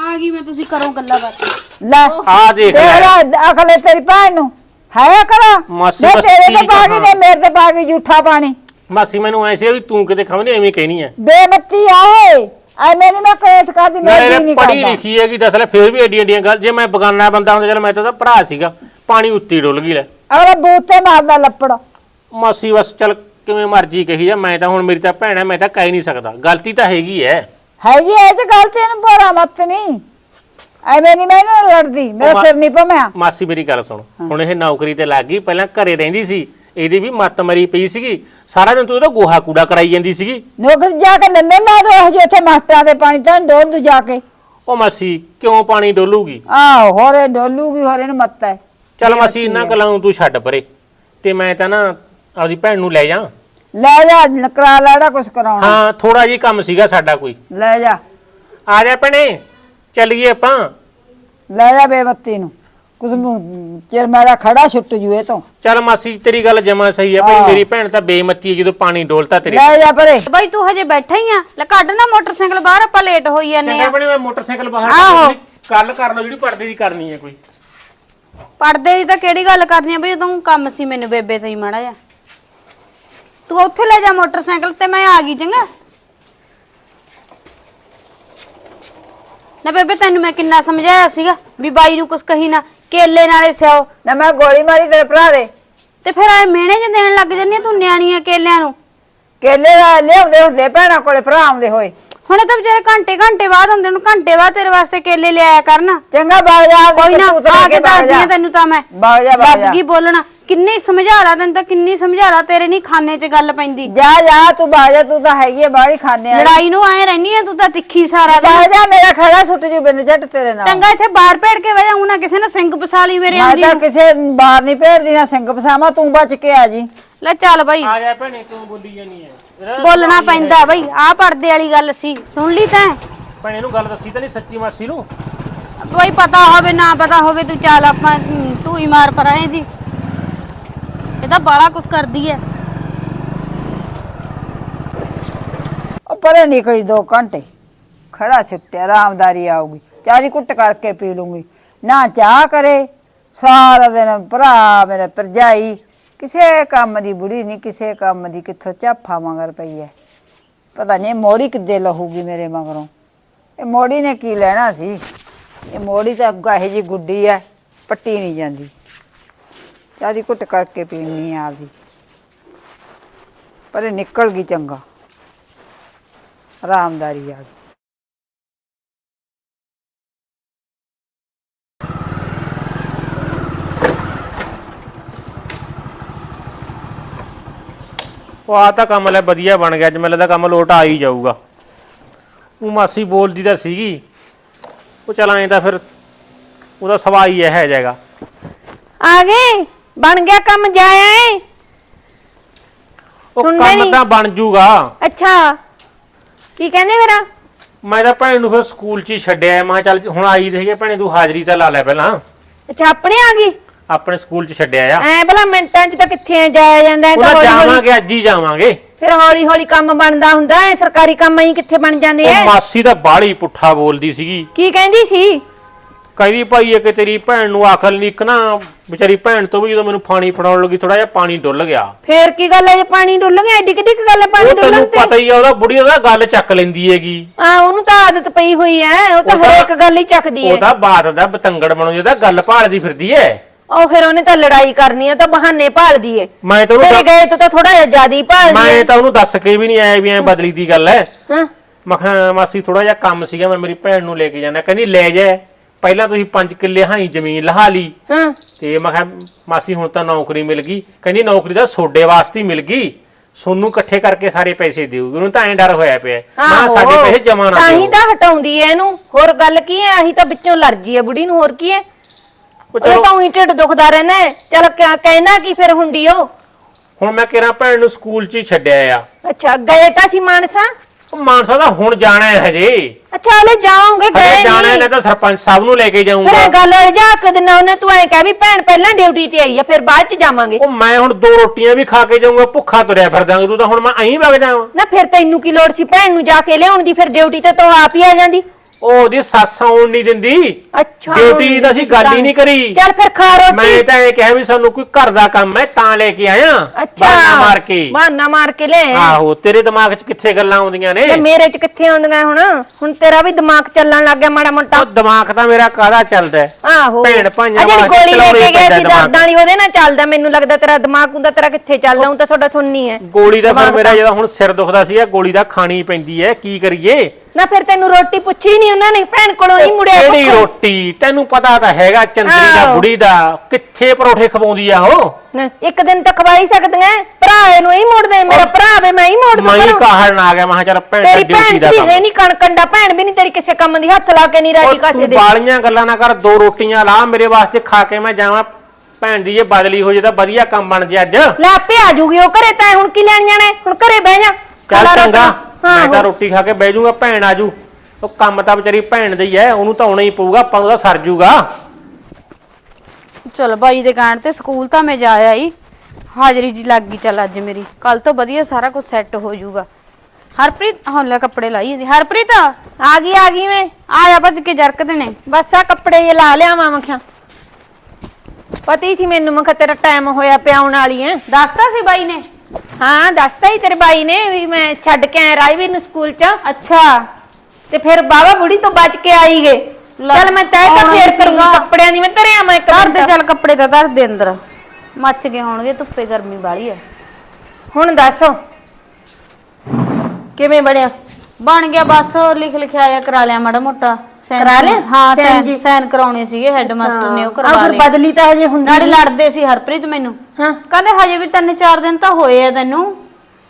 ਆ ਗਈ ਮੈਂ ਤੁਸੀਂ ਕਰੋ ਗੱਲਾਂ ਬਾਤਾਂ। ਲੈ ਆ ਦੇਖ ਲੈ। ਤੇਰਾ ਅਕਲੇ ਤੇਰੀ ਭੈਣ ਨੂੰ। ਹੈ ਕਰਾ? ਮਾਸੀ ਬਸ ਤੇਰੇ ਤੇ ਕੀ ਪਾ ਕਹਾਂ। ਤੇ ਮੇਰੇ ਤੇ ਪਾ ਗਈ ਝੂਠਾ ਪਾਣੀ। ਮਾਸੀ ਮੈਨੂੰ ਐ ਸੀ ਵੀ ਤੂੰ ਕਿਤੇ ਖਮਨੇ ਐਵੇਂ ਕਹਿਣੀ ਹੈ ਬੇਮੱਤੀ ਆਏ ਐ ਮੇਰੀ ਮੈਂ ਕੇਸ ਕਰਦੀ ਮੈਂ ਜੀ ਮੇਰੇ ਨਹੀਂ ਪੜ੍ਹੀ ਕਰਦਾ। ਲਿਖੀ ਹੈਗੀ ਦੱਸ ਲੈ ਫਿਰ ਵੀ ਏਡੀਆਂ ਏਡੀਆਂ ਗੱਲ ਜੇ ਮੈਂ ਬਗਾਨਾ ਬੰਦਾ ਹੁੰਦਾ ਚੱਲ ਮੈਂ ਤਾਂ ਉਹਦਾ ਭਰਾ ਸੀਗਾ ਪਾਣੀ ਉੱਤੀ ਡੁੱਲ ਗਈ ਲੈ। ਅਗਲੇ ਬੂਤੇ ਮਾਰਦਾ ਲੱਪੜ। ਮਾਸੀ ਬਸ ਚੱਲ ਕਿਵੇਂ ਮਰਜ਼ੀ ਕਹੀ ਜਾ ਮੈਂ ਤਾਂ ਹੁਣ ਮੇਰੀ ਤਾਂ ਭੈਣ ਹੈ ਮੈਂ ਤਾਂ ਕਹਿ ਨਹੀਂ ਸਕਦਾ ਗਲਤੀ ਤਾਂ ਹੈਗੀ ਹੈ ਹੈਗੀ ਐ ਚ ਗੱਲ ਤੇ ਇਹਨੂੰ ਬੋਰਾ ਮੱਤ ਨਹੀਂ ਐਵੇਂ ਨਹੀਂ ਮੈਂ ਇਹਨਾਂ ਨਾਲ ਲੜਦੀ ਮੇਰਾ ਸਿਰ ਨਹੀਂ ਭਮਿਆ। ਮਾਸੀ ਮੇਰੀ ਗੱਲ ਸੁਣ। ਹੁਣ ਇਹ ਨੌਕਰੀ ਤੇ ਲੱਗ ਗਈ ਪਹਿਲਾਂ ਘਰੇ ਰਹਿੰਦੀ ਸੀ ਇਹਦੀ ਵੀ ਮੱਤ ਮਰੀ ਪਈ ਸੀਗੀ। ਸਾਰਾ ਦਿਨ ਤੂੰ ਉਹਦਾ ਗੋਹਾ ਕੂੜਾ ਕਰਾਈ ਜਾਂਦੀ ਸੀਗੀ। ਨੌਕਰੀ ਜਾ ਕੇ ਨੰਨੇ ਲਾ ਦੋ ਇਹ ਜੇ ਇੱਥੇ ਮਾਸਟਰਾਂ ਦੇ ਪਾਣੀ ਤਾਂ ਡੋਲ ਦੂ ਜਾ ਕੇ। ਉਹ ਮਾਸੀ ਕਿਉਂ ਪਾਣੀ ਡੋਲੂਗੀ? ਆਹ ਹੋਰੇ ਡੋਲੂਗੀ ਹੋਰੇ ਨੂੰ ਮੱਤ ਹੈ। ਚੱਲ ਮਾਸੀ ਇਹਨਾਂ ਗੱਲਾਂ ਨੂੰ ਤੂੰ ਛੱਡ ਪਰੇ। ਤੇ ਮੈਂ ਤਾਂ ਨਾ ਆਪਦੀ ਭੈਣ ਨੂੰ ਲੈ ਜਾ। ਲੈ ਜਾ ਕਰਾ ਲੈੜਾ ਕੁਛ ਕਰਾਉਣਾ। ਹਾਂ ਥੋੜਾ ਜਿਹਾ ਕੰਮ ਸੀਗਾ ਸਾਡਾ ਕੋਈ। ਲੈ ਜਾ। ਆ ਜਾ ਭੈਣੇ। ਚੱਲੀਏ ਆਪਾਂ। ਲੈ ਜਾ ਬੇਬੱਤੀ ਨੂੰ। ਕੁਛ ਚਿਰ ਮੇਰਾ ਖੜਾ ਛੁੱਟ ਜੂ ਇਹ ਤੋਂ। ਚੱਲ ਮਾਸੀ ਤੇਰੀ ਗੱਲ ਜਮਾ ਸਹੀ ਹੈ। ਭਈ। ਮੇਰੀ ਭੈਣ ਤਾਂ ਬੇਮੱਤੀ ਹੈ ਜਦੋਂ ਪਾਣੀ ਡੋਲਤਾ ਤੇਰੇ ਲੈ ਜਾ ਪਰੇ। ਬਾਈ ਤੂੰ ਹਜੇ ਬੈਠਾ ਹੀ ਆ। ਲੈ ਕੱਢ ਨਾ ਮੋਟਰਸਾਈਕਲ ਬਾਹਰ ਆਪਾਂ ਲੇਟ ਹੋਈ ਜਾਂਦੇ ਚੰਗਾ ਆ। ਭੈਣੇ ਮੈਂ ਮੋਟਰਸਾਈਕਲ ਬਾਹਰ ਆਹੋ। ਕੱਲ ਕਰ ਲਓ ਜਿਹੜੀ ਪਰਦੇ ਦੀ ਕਰਨੀ ਹੈ ਕੋਈ। ਪੜਦੇ ਦੀ ਤਾਂ ਕਿਹੜੀ ਗੱਲ ਕਰਨੀ ਆ ਬਈ ਉਦੋਂ ਕੰਮ ਸੀ ਮੈਨੂੰ ਬੇਬੇ ਤੇ ਹੀ ਮਾੜਾ ਜਾ ਤੂੰ ਉੱਥੇ ਲੈ ਜਾ ਮੋਟਰਸਾਈਕਲ ਤੇ ਮੈਂ ਆ ਗਈ ਚੰਗਾ। ਨਾ ਬੇਬੇ ਤੈਨੂੰ ਮੈਂ ਕਿੰਨਾ ਸਮਝਾਇਆ ਸੀਗਾ ਵੀ ਬਾਈ ਨੂੰ ਕੁਛ ਕਹੀ ਨਾ ਕੇਲੇ ਨਾਲੇ ਸਿਓ ਨਾ ਮੈਂ ਗੋਲੀ ਮਾਰੀ ਤੇਰੇ ਭਰਾ ਦੇ। ਤੇ ਫਿਰ ਐ ਮਿਹਣੇ ਜੇ ਦੇਣ ਲੱਗ ਜੰਨੀ ਤੂੰ ਨਿਆਣੀਆਂ ਕੇਲਿਆਂ ਨੂੰ? ਕੇਲੇ ਲਿਆਉਂਦੇ ਹੁੰਦੇ ਭੈਣਾਂ ਕੋਲੇ ਭਰਾ ਆਉਂਦੇ ਹੋਏ। ਹੁਣ ਤਾਂ ਵਿਚਾਰੇ ਘੰਟੇ ਘੰਟੇ ਬਾਅਦ ਹੁੰਦੇ ਨੂੰ ਘੰਟੇ ਬਾਅਦ ਤੇਰੇ ਵਾਸਤੇ ਕੇਲੇ ਲਿਆਇਆ ਕਰਨ। ਚੰਗਾ ਬਾਗ ਜਾ ਕੋਈ ਨਾ ਆ ਕੇ ਦੱਸਦੀ ਆ। ਤੈਨੂੰ ਤਾਂ ਮੈਂ। ਬਾਗ ਜਾ ਬਾਗ ਲੱਗ ਜਾ। ਗਈ ਬੋਲਣਾ। ਕਿੰਨੀ ਸਮਝਾ ਲਾ ਤੈਨੂੰ ਤਾਂ ਕਿੰਨੀ ਸਮਝਾ ਲਾ ਤੇਰੇ ਨਹੀਂ ਖਾਨੇ 'ਚ ਗੱਲ ਪੈਂਦੀ। ਜਾ ਜਾ ਤੂੰ ਬਾਗ ਜਾ ਤੂੰ ਤਾਂ ਹੈਗੀ ਆ ਬਾਹਲੀ ਖਾਣੇ ਆ ਲੜਾਈ ਨੂੰ ਆਏ ਰਹਿਨੀ ਆ ਤੂੰ ਤਾਂ ਤਿੱਖੀ ਸਾਰਾ ਦਿਨ। ਬਾਗ ਜਾ ਮੇਰਾ ਖੜਾ ਸੁੱਟ ਜੂ ਬਿੰਦ ਝੱਟ ਤੇਰੇ ਨਾਲ। ਚੰਗਾ ਇੱਥੇ ਬਾਹਰ ਭੇੜ ਕੇ ਵਜਾ ਉਹਨਾਂ ਕਿਸੇ ਨੇ ਸਿੰਘ ਫਸਾ ਲਈ ਮੇਰੇ ਮੈਂ ਆਉਂਦੀ ਤਾਂ ਨੂੰ। ਕਿਸੇ ਬਾਹਰ ਨਹੀਂ ਭੇੜਦੀ ਨਾ ਸਿੰਘ ਪਸਾਮਾ ਤੂੰ ਬਚ ਕੇ ਆ ਜੀ। ਲੈ ਚੱਲ ਬਾਈ। ਆ ਜਾ ਭੈਣੇ ਕਿਉਂ ਬੋਲੀ ਜਾਨੀ ਹੈ ਬੋਲਣਾ ਪੈਂਦਾ ਬਈ ਆ ਪਰਦੇ ਵਾਲੀ ਗੱਲ ਸੀ ਸੁਣ ਲਈ ਤੈਂ। ਭੈਣੇ ਨੂੰ ਗੱਲ ਦੱਸੀ ਤਾਂ ਨਹੀਂ ਸੱਚੀ ਮਾਸੀ ਨੂੰ? ਬਈ ਪਤਾ ਹੋਵੇ ਨਾ ਪਤਾ ਹੋਵੇ ਤੂੰ ਚੱਲ ਆਪਾਂ ਢੂਈ ਮਾਰ ਪਰਾਂ ਦੀ ਇਹ ਤਾਂ ਬਾਲਾ ਕੁਛ ਕਰਦੀ ਐ। ਉਹ ਪਰੇ ਨਿਕਲੀ 2 ਘੰਟੇ। ਖੜਾ ਛੁੱਟਿਆ ਆਰਾਮਦਾਰੀ ਆਊਗੀ। ਚਾਹ ਦੀ ਕੁੱਟ ਕਰਕੇ ਪੀ ਲੂੰਗੀ। ਨਾ ਚਾਹ ਕਰੇ, ਸਾਰਾ ਦਿਨ ਭਰਾ ਮੇਰੇ ਭਰਜਾਈ। ਕਿਸੇ ਕੰਮ ਦੀ ਬੁੜੀ ਨਹੀਂ ਕਿਸੇ ਕੰਮ ਦੀ ਕਿੱਥੋਂ ਝਾਫਾ ਮਗਰ ਪਈ ਐ। ਪਤਾ ਨਹੀਂ ਮੋੜੀ ਕਿੱਦੇ ਲਹੂਗੀ ਮੇਰੇ ਮਗਰੋਂ। ਇਹ ਮੋੜੀ ਨੇ ਕੀ ਲੈਣਾ ਸੀ? ਇਹ ਮੋੜੀ ਤਾਂ ਇਹੋ ਜੀ ਗੁੱਡੀ ਐ, ਪੱਟੀ ਨਹੀਂ ਜਾਂਦੀ। ਚਾਹ ਦੀ ਕੁੱਟ ਕਰਕੇ ਪੀਣੀ ਆ ਆਪਦੀ ਪਰ ਇਹ ਨਿਕਲ ਗਈ ਚੰਗਾ। ਆਰਾਮਦਾਰੀ ਆ ਗਈ। ਉਹ ਆ ਤਾਂ ਕੰਮ ਲੈ ਵਧੀਆ ਬਣ ਗਿਆ ਅੱਜ ਮੈਨੂੰ ਲੱਗਦਾ ਕੰਮ ਲੋਟ ਆ ਹੀ ਜਾਊਗਾ। ਉਹ ਮਾਸੀ ਬੋਲਦੀ ਤਾਂ ਸੀਗੀ। ਉਹ ਚਲ ਐਂ ਤਾਂ ਫਿਰ ਉਹਦਾ ਸਵਾਈ ਹੀ ਇਹ ਜਾਏਗਾ ਆ ਗਏ? ਬਣ ਗਿਆ ਕੰਮ ਜਾਇਆ ਏ ਉਹ ਸੁਣਦਾ ਕੰਮ। ਤਾਂ ਬਣ ਜੂਗਾ। ਅੱਛਾ ਕੀ ਕਹਿੰਦੇ ਮੇਰਾ ਮੈਂ ਤਾਂ ਭੈਣ ਨੂੰ ਫਿਰ ਸਕੂਲ 'ਚ ਹੀ ਛੱਡਿਆ। ਮੈਂ ਕਿਹਾ ਚੱਲ ਹੁਣ ਆਈ ਰਹੀ ਹੈ ਭੈਣੇ ਤੂੰ ਹਾਜ਼ਰੀ ਤਾਂ ਲਾ ਲੈ ਪਹਿਲਾਂ। ਅੱਛਾ ਆਪਣੇ ਆ ਗਈ? ਆਪਣੇ ਸਕੂਲ 'ਚ ਛੱਡਿਆ ਆ। ਐ ਭਲਾ ਮਿੰਟਾਂ 'ਚ ਤਾਂ ਕਿੱਥੇ ਜਾਇਆ ਜਾਂਦਾ ਹੈ ਤਾਂ ਹੌਲੀ ਹੌਲੀ ਜਾਵਾਂਗੇ ਅੱਜ ਹੀ ਜਾਵਾਂਗੇ। ਫਿਰ ਹੌਲੀ ਹੌਲੀ ਕੰਮ ਬਣਦਾ ਹੁੰਦਾ ਹੈ ਸਰਕਾਰੀ ਕੰਮ ਹੀ ਕਿੱਥੇ ਬਣ ਜਾਂਦੇ ਉਹ ਐ? ਮਾਸੀ ਤਾਂ ਬਾਹਲੀ ਪੁੱਠਾ ਬੋਲਦੀ ਸੀਗੀ। ਕੀ ਕਹਿੰਦੀ ਸੀ? ਕਹਿੰਦੀ ਭਾਈ ਇਹ ਕਿ ਤੇਰੀ ਭੈਣ ਨੂੰ ਅਕਲ ਨਹੀਂ ਇੱਕ ਨਾ ਵਿਚਾਰੀ ਭੈਣ ਤੋਂ ਵੀ ਜਦੋਂ ਮੈਨੂੰ ਪਾਣੀ ਫੜਾਉਣ ਲੱਗੀ ਥੋੜਾ ਜਿਹਾ ਪਾਣੀ ਡੁੱਲ ਗਿਆ। ਫੇਰ ਕੀ ਗੱਲ ਹੈ ਜੇ ਪਾਣੀ ਡੁੱਲ ਗਿਆ? ਐਡੀ ਕਿੱਡੀ ਕੁ ਗੱਲ ਹੈ ਪਾਣੀ ਉਹ ਡੁੱਲਣ ਤੈਨੂੰ ਤੇ? ਪਤਾ ਹੀ ਆ ਉਹਦਾ ਬੁੜੀ ਉਹਦਾ ਗੱਲ ਚੱਕ ਲੈਂਦੀ ਹੈਗੀ। ਆ ਉਹਨੂੰ ਤਾਂ ਆਦਤ ਪਈ ਹੋਈ ਐ ਉਹ ਤਾਂ ਹਰੇਕ ਗੱਲ ਹੀ ਚੱਕਦੀ ਐ ਉਹਦਾ ਬਾਤ ਦਾ ਬਤੰਗੜ ਬਣੋ ਜਿਹਦਾ ਗੱਲ ਭਾਲਦੀ ਫਿਰਦੀ ਐ ਉਹ ਫਿਰ ਉਹਨੇ ਤਾਂ ਲੜਾਈ ਕਰਨੀ ਆ ਤਾਂ ਬਹਾਨੇ ਭਾਲਦੀ ਏ ਮੈਂ ਤਾਂ ਉਹਨੂੰ ਤੇਰੇ ਗਏ ਤੋਂ ਤਾਂ ਥੋੜਾ ਜਿਹਾ ਜ਼ਿਆਦਾ ਹੀ ਭਾਲਦੀ ਮੈਂ ਤਾਂ ਉਹਨੂੰ ਦੱਸ ਕੇ ਵੀ ਨਹੀਂ ਆਇਆ ਵੀ ਐ ਬਦਲੀ ਦੀ ਗੱਲ ਐ ਹਾਂ। ਮੈਂ ਕਿਹਾ ਮਾਸੀ ਥੋੜਾ ਜਿਹਾ ਕੰਮ ਸੀਗਾ ਮੈਂ ਮੇਰੀ ਭੈਣ ਨੂੰ ਲੈ ਕੇ ਜਾਣਾ ਕਹਿੰਦੀ ਲੈ ਜਾ। ਪਹਿਲਾਂ ਤੁਸੀਂ 5 ਕਿੱਲੇ ਹਾਈ ਜ਼ਮੀਨ ਲਹਾ ਲਈ। ਹਾਂ। ਤੇ ਮੈਂ ਕਿਹਾ ਮਾਸੀ ਹੁਣ ਤਾਂ ਨੌਕਰੀ ਮਿਲ ਗਈ। ਕਹਿੰਦੀ ਨੌਕਰੀ ਤਾਂ ਸੋਡੇ ਵਾਸਤੇ ਹੀ ਮਿਲ ਗਈ। ਸੋਨੂੰ ਇਕੱਠੇ ਕਰਕੇ ਸਾਰੇ ਪੈਸੇ ਦਿਓ ਉਹਨੂੰ ਤਾਂ ਐਂ ਡਰ ਹੋਇਆ ਪਿਆ। ਮੈਂ ਆਹੋ। ਸਾਡੇ ਪੈਸੇ ਜਮਾ ਨਾ ਤਾਂ ਹੀ ਦਿਓ ਤਾਂ ਹਟਾਉਂਦੀ ਐ ਇਹਨੂੰ। ਹੋਰ ਗੱਲ ਕੀ ਐ? ਆਹੀ ਤਾਂ ਵਿੱਚੋਂ ਅਲਰਜੀ ਐ ਬੁੜੀ ਨੂੰ ਹੋਰ ਕੀ ਐ? ਉਹ ਤਾਂ ਉਹੀ ਢਿੱਡ ਦੁਖਦਾ ਰਹਿੰਦਾ ਹੈ। ਚੱਲ ਕਿਆ ਕਹਿੰਦਾ ਕੀ ਫਿਰ ਹੁੰਦੀ ਉਹ ਹੁਣ ਮੈਂ ਕਿਹਾ ਭੈਣ ਨੂੰ ਸਕੂਲ 'ਚ ਹੀ ਛੱਡਿਆ ਆ। ਅੱਛਾ ਗਏ ਤਾਂ ਸੀ ਮਾਨਸਾ? ਉਹ ਮਾਨਸਾ ਦਾ ਹੁਣ ਜਾਣਾ ਹੈ ਹਜੇ। ਅੱਛਾ ਹਲੇ ਹਜੇ ਗਏ ਜਾਣਾ ਹੈ ਨਹੀਂ। ਨਾ ਤਾਂ ਸਰਪੰਚ ਸਾਹਿਬ ਨੂੰ ਲੈ ਕੇ ਫਿਰ ਜਾਊਂਗਾ ਇਹ ਗੱਲ ਰਜਾ ਕੇ ਦਿਨਾ ਉਹਨੇ ਤੂੰ ਐ ਕਹਿ ਵੀ ਭੈਣ ਪਹਿਲਾਂ ਡਿਊਟੀ ਤੇ ਆਈ ਆ ਫਿਰ ਬਾਅਦ ਚ ਜਾਵਾਂਗੇ। ਉਹ ਮੈਂ ਹੁਣ ਦੋ ਰੋਟੀਆਂ ਵੀ ਖਾ ਕੇ ਜਾਊਂਗਾ ਭੁੱਖਾ ਤੁਰਿਆ ਫਿਰਦਾਂਗਾ ਤੂੰ ਤਾਂ ਹੁਣ ਮੈਂ ਐਂ ਵਗ ਜਾਵਾਂ। ਨਾ ਫਿਰ ਤੈਨੂੰ ਕੀ ਲੋੜ ਸੀ ਭੈਣ ਨੂੰ ਜਾ ਕੇ ਲਿਆਉਣ ਦੀ? ਫਿਰ ਡਿਊਟੀ ਤੇ ਤੂੰ ਆਪ ਹੀ ਆ ਜਾਂਦੀ। ਉਹ ਉਹਦੀ ਸੱਸ ਆਉਣ ਨਹੀਂ ਦਿੰਦੀ। ਅੱਛਾ ਡਿਊਟੀ ਦੀ ਤਾਂ ਅਸੀਂ ਗੱਲ ਹੀ ਨਹੀਂ ਕਰੀ। ਚੱਲ ਫਿਰ ਖਾ ਰੋਟੀ। ਮੈਂ ਤਾਂ ਇਹ ਕਿਹਾ ਵੀ ਸਾਨੂੰ ਕੋਈ ਘਰ ਦਾ ਕੰਮ ਹੈ ਤਾਂ ਲੈ ਕੇ ਆਇਆ। ਅੱਛਾ। ਬਹਾਨਾ ਮਾਰ ਕੇ। ਬਹਾਨਾ ਮਾਰ ਕੇ ਲੈ ਆਹੋ ਤੇਰੇ ਦਿਮਾਗ 'ਚ ਕਿੱਥੇ ਗੱਲਾਂ ਆਉਂਦੀਆਂ ਨੇ? ਮੇਰੇ ਚ ਕਿੱਥੇ ਆਉਂਦੀਆਂ ਹੁਣ? ਹੁਣ ਤੇਰਾ ਵੀ ਦਿਮਾਗ ਚੱਲਣ ਲੱਗ ਗਿਆ ਮਾੜਾ ਮੋਟਾ। ਉਹ ਦਿਮਾਗ ਤਾਂ ਮੇਰਾ ਕਾਹਦਾ ਚੱਲਦਾ ਹੈ? ਆਹੋ। ਭੈਣ ਭਾਈਆਂ ਵਾਸਤੇ ਗੋਲੀ ਲੈ ਕੇ ਗਿਆ ਸੀ ਦਰਦਾਂ ਵਾਲੀ ਉਹਦੇ ਨਾਲ ਚੱਲਦਾ। ਮੈਨੂੰ ਲੱਗਦਾ ਤੇਰਾ ਦਿਮਾਗ ਹੁੰਦਾ ਤੇਰਾ ਕਿੱਥੇ ਚੱਲਦਾ ਹੁਣ ਤਾਂ ਤੁਹਾਡਾ ਸੁਣਨੀ ਹੈ। ਗੋਲੀ ਦਾ ਫਿਰ ਮੇਰਾ ਜਦੋਂ ਹੁਣ ਸਿਰ ਦੁਖਦਾ ਸੀ ਇਹ ਗੋਲੀ ਦਾ ਖਾਣੀ ਪੈਂਦੀ ਹੈ। ਕੀ ਕਰੀਏ? ਨਾ ਫਿਰ ਤੈਨੂੰ ਰੋਟੀ ਪੁੱਛੀ ਨਹੀਂ ਉਹਨਾਂ ਨੇ ਭੈਣ ਕੋਲੋਂ ਹੀ ਮੁੜਿਆ ਕਿਹੜੀ ਭੁੱਖਾ। ਰੋਟੀ ਤੈਨੂੰ ਪਤਾ ਤਾਂ ਹੈਗਾ ਚੰਦਰੀ ਦਾ ਆਹੋ। ਬੁੜੀ ਦਾ ਕਿੱਥੇ ਪਰੌਠੇ ਖਵਾਉਂਦੀ ਆ ਉਹ ਨਾ, ਇੱਕ ਦਿਨ ਤਾਂ ਖਵਾਈ ਸਕਦੀਆਂ ਭਰਾ ਨੂੰ ਹੀ ਮੋੜਦੇ ਮੇਰਾ ਭਰਾ ਵੇ ਮੈਂ ਹੀ ਮੋੜ ਦੂੰ ਮੈਂ ਹੀ ਘਰੋਂ। ਕਾਹਲ ਨਾ ਆ ਗਿਆ ਮੈਂ ਕਿਹਾ ਚੱਲ ਭੈਣ ਤੇਰੀ ਡਿਊਟੀ ਭੈਣ ਦਾ ਵੀ ਕੰਮ ਹੈ ਨਹੀਂ ਕਣਕੰਡਾ ਭੈਣ ਵੀ ਨਹੀਂ ਤੇਰੀ ਕਿਸੇ ਕੰਮ ਦੀ ਹੱਥ ਲਾ ਕੇ ਨਹੀਂ ਰਾਜੀ ਉਹ ਕਾਸੇ ਤੂੰ ਦੇ ਬਾਲੀਆਂ ਗੱਲਾਂ ਨਾ ਕਰ ਦੋ ਰੋਟੀਆਂ ਲਾ ਮੇਰੇ ਵਾਸਤੇ ਖਾ ਕੇ ਮੈਂ ਜਾਵਾਂ ਭੈਣ ਦੀ ਜੇ ਬਦਲੀ ਹੋ ਜੇ ਤਾਂ ਵਧੀਆ ਕੰਮ ਬਣ ਜੇ ਅੱਜ ਲੈ ਆਪੇ ਆ ਜੂਗੀ ਉਹ ਘਰੇ ਤਾਂ ਹੁਣ ਕੀ ਲੈਣ ਜਾਣਾ ਹੈ? ਹੁਣ ਘਰੇ ਬਹਿ ਜਾ ਚੱਲ ਚੰਗਾ। ਮੈਂ ਤਾਂ। ਰੋਟੀ ਖਾ ਕੇ ਬਹਿ ਜਾਊਂਗਾ ਭੈਣ ਆਜੂ ਉਹ ਕੰਮ ਤਾਂ ਵਿਚਾਰੀ ਭੈਣ ਦਾ ਹੀ ਹੈ ਉਹਨੂੰ ਤਾਂ ਆਉਣਾ ਹੀ ਪਊਗਾ ਆਪਾਂ ਉਹਦਾ ਸਰ ਜੂਗਾ। ਚਲ ਬਾਈ ਦੇ ਕਹਿਣ ਤੇ ਸਕੂਲ ਤਾਂ ਮੈਂ ਜਾ ਆਈ। ਹਾਜ਼ਰੀ ਜੀ ਲੱਗ ਗਈ ਚੱਲ ਅੱਜ ਮੇਰੀ। ਕੱਲ ਤੋਂ ਵਧੀਆ ਸਾਰਾ ਕੁਝ ਸੈੱਟ ਹੋ ਜਾਊਗਾ। ਹਰਪ੍ਰੀਤ ਹੁਣ ਲੈ ਕੱਪੜੇ ਲਾਈ ਇਹਦੀ। ਹਰਪ੍ਰੀਤ ਆ ਗਈ ਆ ਗਈ ਮੈਂ। ਆ ਜਾ ਭੱਜ ਕੇ ਜਰਕ ਦੇਣੇ ਬਸ ਆ ਕੱਪੜੇ ਇਹ ਲਾ ਲਿਆ ਮਾਂ ਮਖਿਆ। ਪਤੀ ਸੀ ਮੈਨੂੰ ਮਖਾ ਤੇਰਾ ਟਾਈਮ ਹੋਇਆ ਪਿਆ ਆਉਣ ਵਾਲੀ ਐ। ਦੱਸਤਾ ਸੀ ਬਾਈ ਨੇ। ਹਾਂ ਦੱਸਤਾ ਹੀ ਤੇਰੇ ਬਾਈ ਨੇ ਵੀ ਮੈਂ ਛੱਡ ਕੇ ਆਇਆ ਰਾਜਵੀਰ ਨੂੰ ਸਕੂਲ ਚ। ਅੱਛਾ। ਤੇ ਫਿਰ ਬਾਬਾ ਬੁੜੀ ਤੋਂ ਬਚ ਕੇ ਆਈ ਗਏ ਲੈ, ਚੱਲ ਮੈਂ ਤੈਅ ਤਾਂ ਆਉਣਾ ਫੇਰ ਕਰੂੰਗੀ ਸੀਗਾ। ਕੱਪੜਿਆਂ ਦੀ ਮੈਂ ਧਰਿਆ ਮੈਂ ਇੱਕ ਧਰ ਦੇ ਮਿੰਟ। ਚੱਲ ਕੱਪੜੇ ਤਾਂ ਧਰ ਦੇ ਅੰਦਰ। ਮੱਚ ਗਏ ਹੋਣਗੇ ਧੁੱਪੇ ਗਰਮੀ ਵਾਲੀ ਹੈ ਹੁਣ ਦੱਸ। ਕਿਵੇਂ ਬਣਿਆ? ਬਣ ਗਿਆ ਬਸ ਲਿਖ ਲਿਖਿਆ ਆਇਆ ਕਰਾ ਲਿਆ ਮਾੜਾ ਮੋਟਾ। ਕਰਾ ਲਿਆ? ਹਾਂ ਸਾਈਨ ਜੀ। ਸਾਈਨ ਕਰਾਉਣੇ ਸੀਗੇ ਹੈਡਮਾਸਟਰ ਨੇ ਉਹ ਕਰਵਾ ਫਿਰ ਲਏ। ਬਦਲੀ ਤਾਂ ਹਜੇ ਹੁੰਦੀ ਨਾਲੇ। ਲੜਦੇ ਸੀ ਹਰਪ੍ਰੀਤ ਮੈਨੂੰ। ਹਾਂ। ਕਹਿੰਦੇ ਹਜੇ ਵੀ ਤਿੰਨ ਚਾਰ ਦਿਨ ਤਾਂ ਹੋਏ ਆ ਤੈਨੂੰ।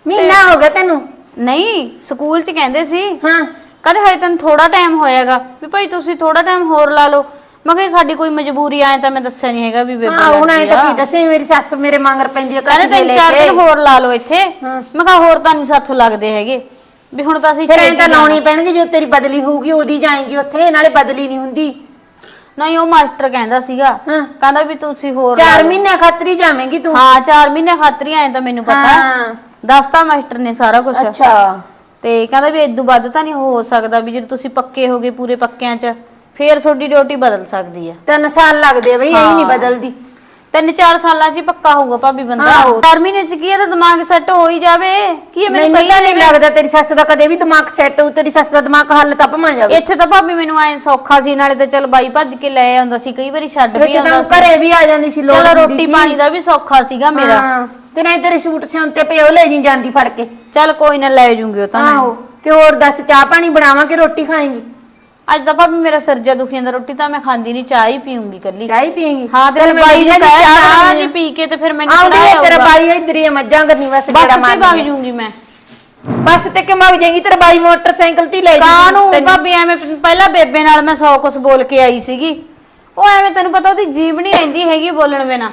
ਮਹੀਨਾ ਹੋ ਗਿਆ ਤੈਨੂੰ? ਨਹੀਂ ਸਕੂਲ 'ਚ ਕਹਿੰਦੇ ਸੀ। ਹਾਂ। ਕਹਿੰਦੇ ਹਜੇ ਤੈਨੂੰ ਥੋੜਾ ਟਾਈਮ ਹੋਏਗਾ ਵੀ ਭਾਈ ਤੁਸੀਂ ਥੋੜਾ ਟਾਈਮ ਹੋਰ ਲਾ ਲਓ। ਮੈਂ ਕਿਹਾ ਸਾਡੀ ਕੋਈ ਮਜਬੂਰੀ ਆਏ ਤਾਂ ਮੈਂ ਦੱਸਿਆ ਨਹੀਂ ਹੈਗਾ ਵੀ ਬੇਬੇ ਹਾਂ ਹੁਣ ਐ ਲੜਦੀ ਤਾਂ ਆ। ਕੀ ਦੱਸੇ ਮੇਰੀ ਸੱਸ ਮੇਰੇ ਮੰਗਰ ਪੈਂਦੀ ਆ ਕਹਿੰਦੇ ਕਸੀ ਤਿੰਨ ਲੈ ਚਾਰ ਕੇ। ਦਿਨ ਹੋਰ ਲਾ ਲਓ ਇੱਥੇ। ਮੈਂ ਕਿਹਾ ਹੋਰ ਤਾਂ ਨਹੀਂ ਸਾਥੋਂ ਲੱਗਦੇ ਹੈਗੇ। ਵੀ ਹੁਣ ਤਾਂ ਅਸੀਂ ਫਿਰ ਐ ਤਾਂ। ਲਾਉਣੀ ਪੈਣਗੇ ਜਦੋਂ ਤੇਰੀ ਬਦਲੀ ਹੋਊਗੀ ਉਹਦੀ ਜਾਏਗੀ ਉੱਥੇ ਨਾਲੇ ਬਦਲੀ ਨਹੀਂ ਹੁੰਦੀ ਨਹੀਂ ਉਹ ਮਾਸਟਰ ਕਹਿੰਦਾ ਸੀਗਾ ਹਾਂ। ਕਹਿੰਦਾ ਵੀ ਤੁਸੀਂ ਹੋਰ ਲਾ ਚਾਰ ਲਓ। ਮਹੀਨੇ ਖਾਤਰੀ ਜਾਵੇਂਗੀ ਤੂੰ ਹਾਂ 4 ਮਹੀਨੇ ਖਾਤਰ ਆਏ ਤਾਂ ਮੈਨੂੰ ਪਤਾ ਹਾਂ। ਦੱਸਤਾ ਮਾਸਟਰ ਨੇ ਸਾਰਾ ਕੁਝ ਅੱਛਾ ਤੇ ਕਹਿੰਦਾ ਵੀ ਇਦੋਂ ਵੱਧ ਤਾਂ ਨਹੀਂ ਹੋ ਸਕਦਾ ਵੀ ਜੇ ਤੁਸੀਂ ਪੱਕੇ ਹੋਗੇ ਪੂਰੇ ਪੱਕਿਆਂ 'ਚ ਫੇਰ ਤੁਹਾਡੀ ਡਿਊਟੀ ਬਦਲ ਸਕਦੀ ਆ ਤਿੰਨ ਸਾਲ ਲੱਗਦੇ ਆ ਬਈ ਇਹ ਨਹੀਂ ਬਦਲਦੀ ਤਿੰਨ ਚਾਰ ਸਾਲਾਂ 'ਚ ਹੀ ਪੱਕਾ ਹੋਊਗਾ ਭਾਬੀ ਬੰਦਾ। ਆਹੋ। 4 ਮਹੀਨੇ 'ਚ ਕੀ ਇਹਦਾ ਦਿਮਾਗ ਸੈੱਟ ਹੋ ਹੀ ਜਾਵੇ? ਕੀ ਇਹ ਮੈਨੂੰ ਮੈਨੂੰ ਕਹੀ ਤਾਂ ਨਹੀਂ ਲੱਗਦਾ ਤੇਰੀ ਸੱਸ ਦਾ ਕਦੇ ਵੀ ਦਿਮਾਗ ਸੈੱਟ ਹੋ ਤੇਰੀ ਸੱਸ ਦਾ ਦਿਮਾਗ ਹੱਲ ਤਾਂ ਭਮਾ ਜਾਵੇ। ਇੱਥੇ ਤਾਂ ਭਾਬੀ ਮੈਨੂੰ ਐ ਸੌਖਾ ਸੀ ਨਾਲੇ ਤਾਂ ਚਲ ਬਾਈ ਭੱਜ ਕੇ ਲੈ ਆਉਂਦਾ ਸੀ ਕਈ ਵਾਰੀ ਛੱਡ ਵੀ ਇੱਥੇ ਆਉਂਦਾ ਤਾਂ ਸੀ। ਘਰੇ ਵੀ ਆ ਜਾਂਦੀ ਸੀ ਲੋੜ ਚਲੋ ਰੋਟੀ। ਪਾਣੀ ਦਾ ਵੀ ਸੌਖਾ ਸੀਗਾ ਮੇਰਾ। ਤੇ ਨਹੀਂ ਤੇਰੇ ਸੂਟ ਸਿਉਂਤੇ ਪਏ ਉਹ ਲੈ ਜੀ ਜਾਂਦੀ ਫੜ ਕੇ। ਚਲ ਕੋਈ ਨਾ ਲੈ ਜੂੰਗੀ ਉਹ ਤਾਂ ਮੈਂ। ਆਹੋ ਤੇ ਹੋਰ ਦੱਸ ਚਾਹ ਪਾਣੀ ਬਣਾਵਾਂ ਕਿ ਰੋਟੀ ਖਾਏਂਗੀ? ਅੱਜ ਤਾਂ ਭਾਬੀ ਮੇਰਾ ਸਿਰ ਜਾ ਦੁਖੀ ਜਾਂਦਾ ਰੋਟੀ ਤਾਂ ਮੈਂ ਖਾਂਦੀ ਨਹੀਂ ਚਾਹ ਹੀ ਪੀਉਂਗੀ ਕੱਲੀ ਚਾਹ ਹੀ ਪੀਏਂਗੀ। ਹਾਂ ਤੇ ਫਿਰ ਬਾਈ ਨੇ ਕਹਿਆ ਚਾਹ ਜੀ ਪੀ ਕੇ ਤੇ ਫਿਰ ਮੈਨੂੰ ਆਉਂਦੀ ਹੈ ਤੇਰਾ। ਬਾਈ ਇੱਧਰ ਹੀ ਮੱਝਾਂ ਕਰਨੀ ਬਸ ਬੱਸ ਤੇ ਵਗ ਜੂੰਗੀ ਮੈਂ? ਬਸ ਤੇ ਕਿ ਮਗ ਜਾਏਗੀ? ਤੇਰਾ ਬਾਈ ਮੋਟਰਸਾਈਕਲ ਤੇ ਲੈ ਕਾਹ ਨੂੰ ਤੈਨੂੰ- ਭਾਬੀ ਐਵੇਂ ਪਹਿਲਾਂ ਬੇਬੇ ਨਾਲ ਮੈਂ ਸੌ ਕੁਛ ਬੋਲ ਕੇ ਆਈ ਸੀਗੀ। ਉਹ ਐਵੇਂ ਤੈਨੂੰ ਪਤਾ ਉਹਦੀ ਜੀਬ ਨਹੀਂ ਰਹਿੰਦੀ ਹੈਗੀ ਬੋਲਣ ਬਿਨਾ।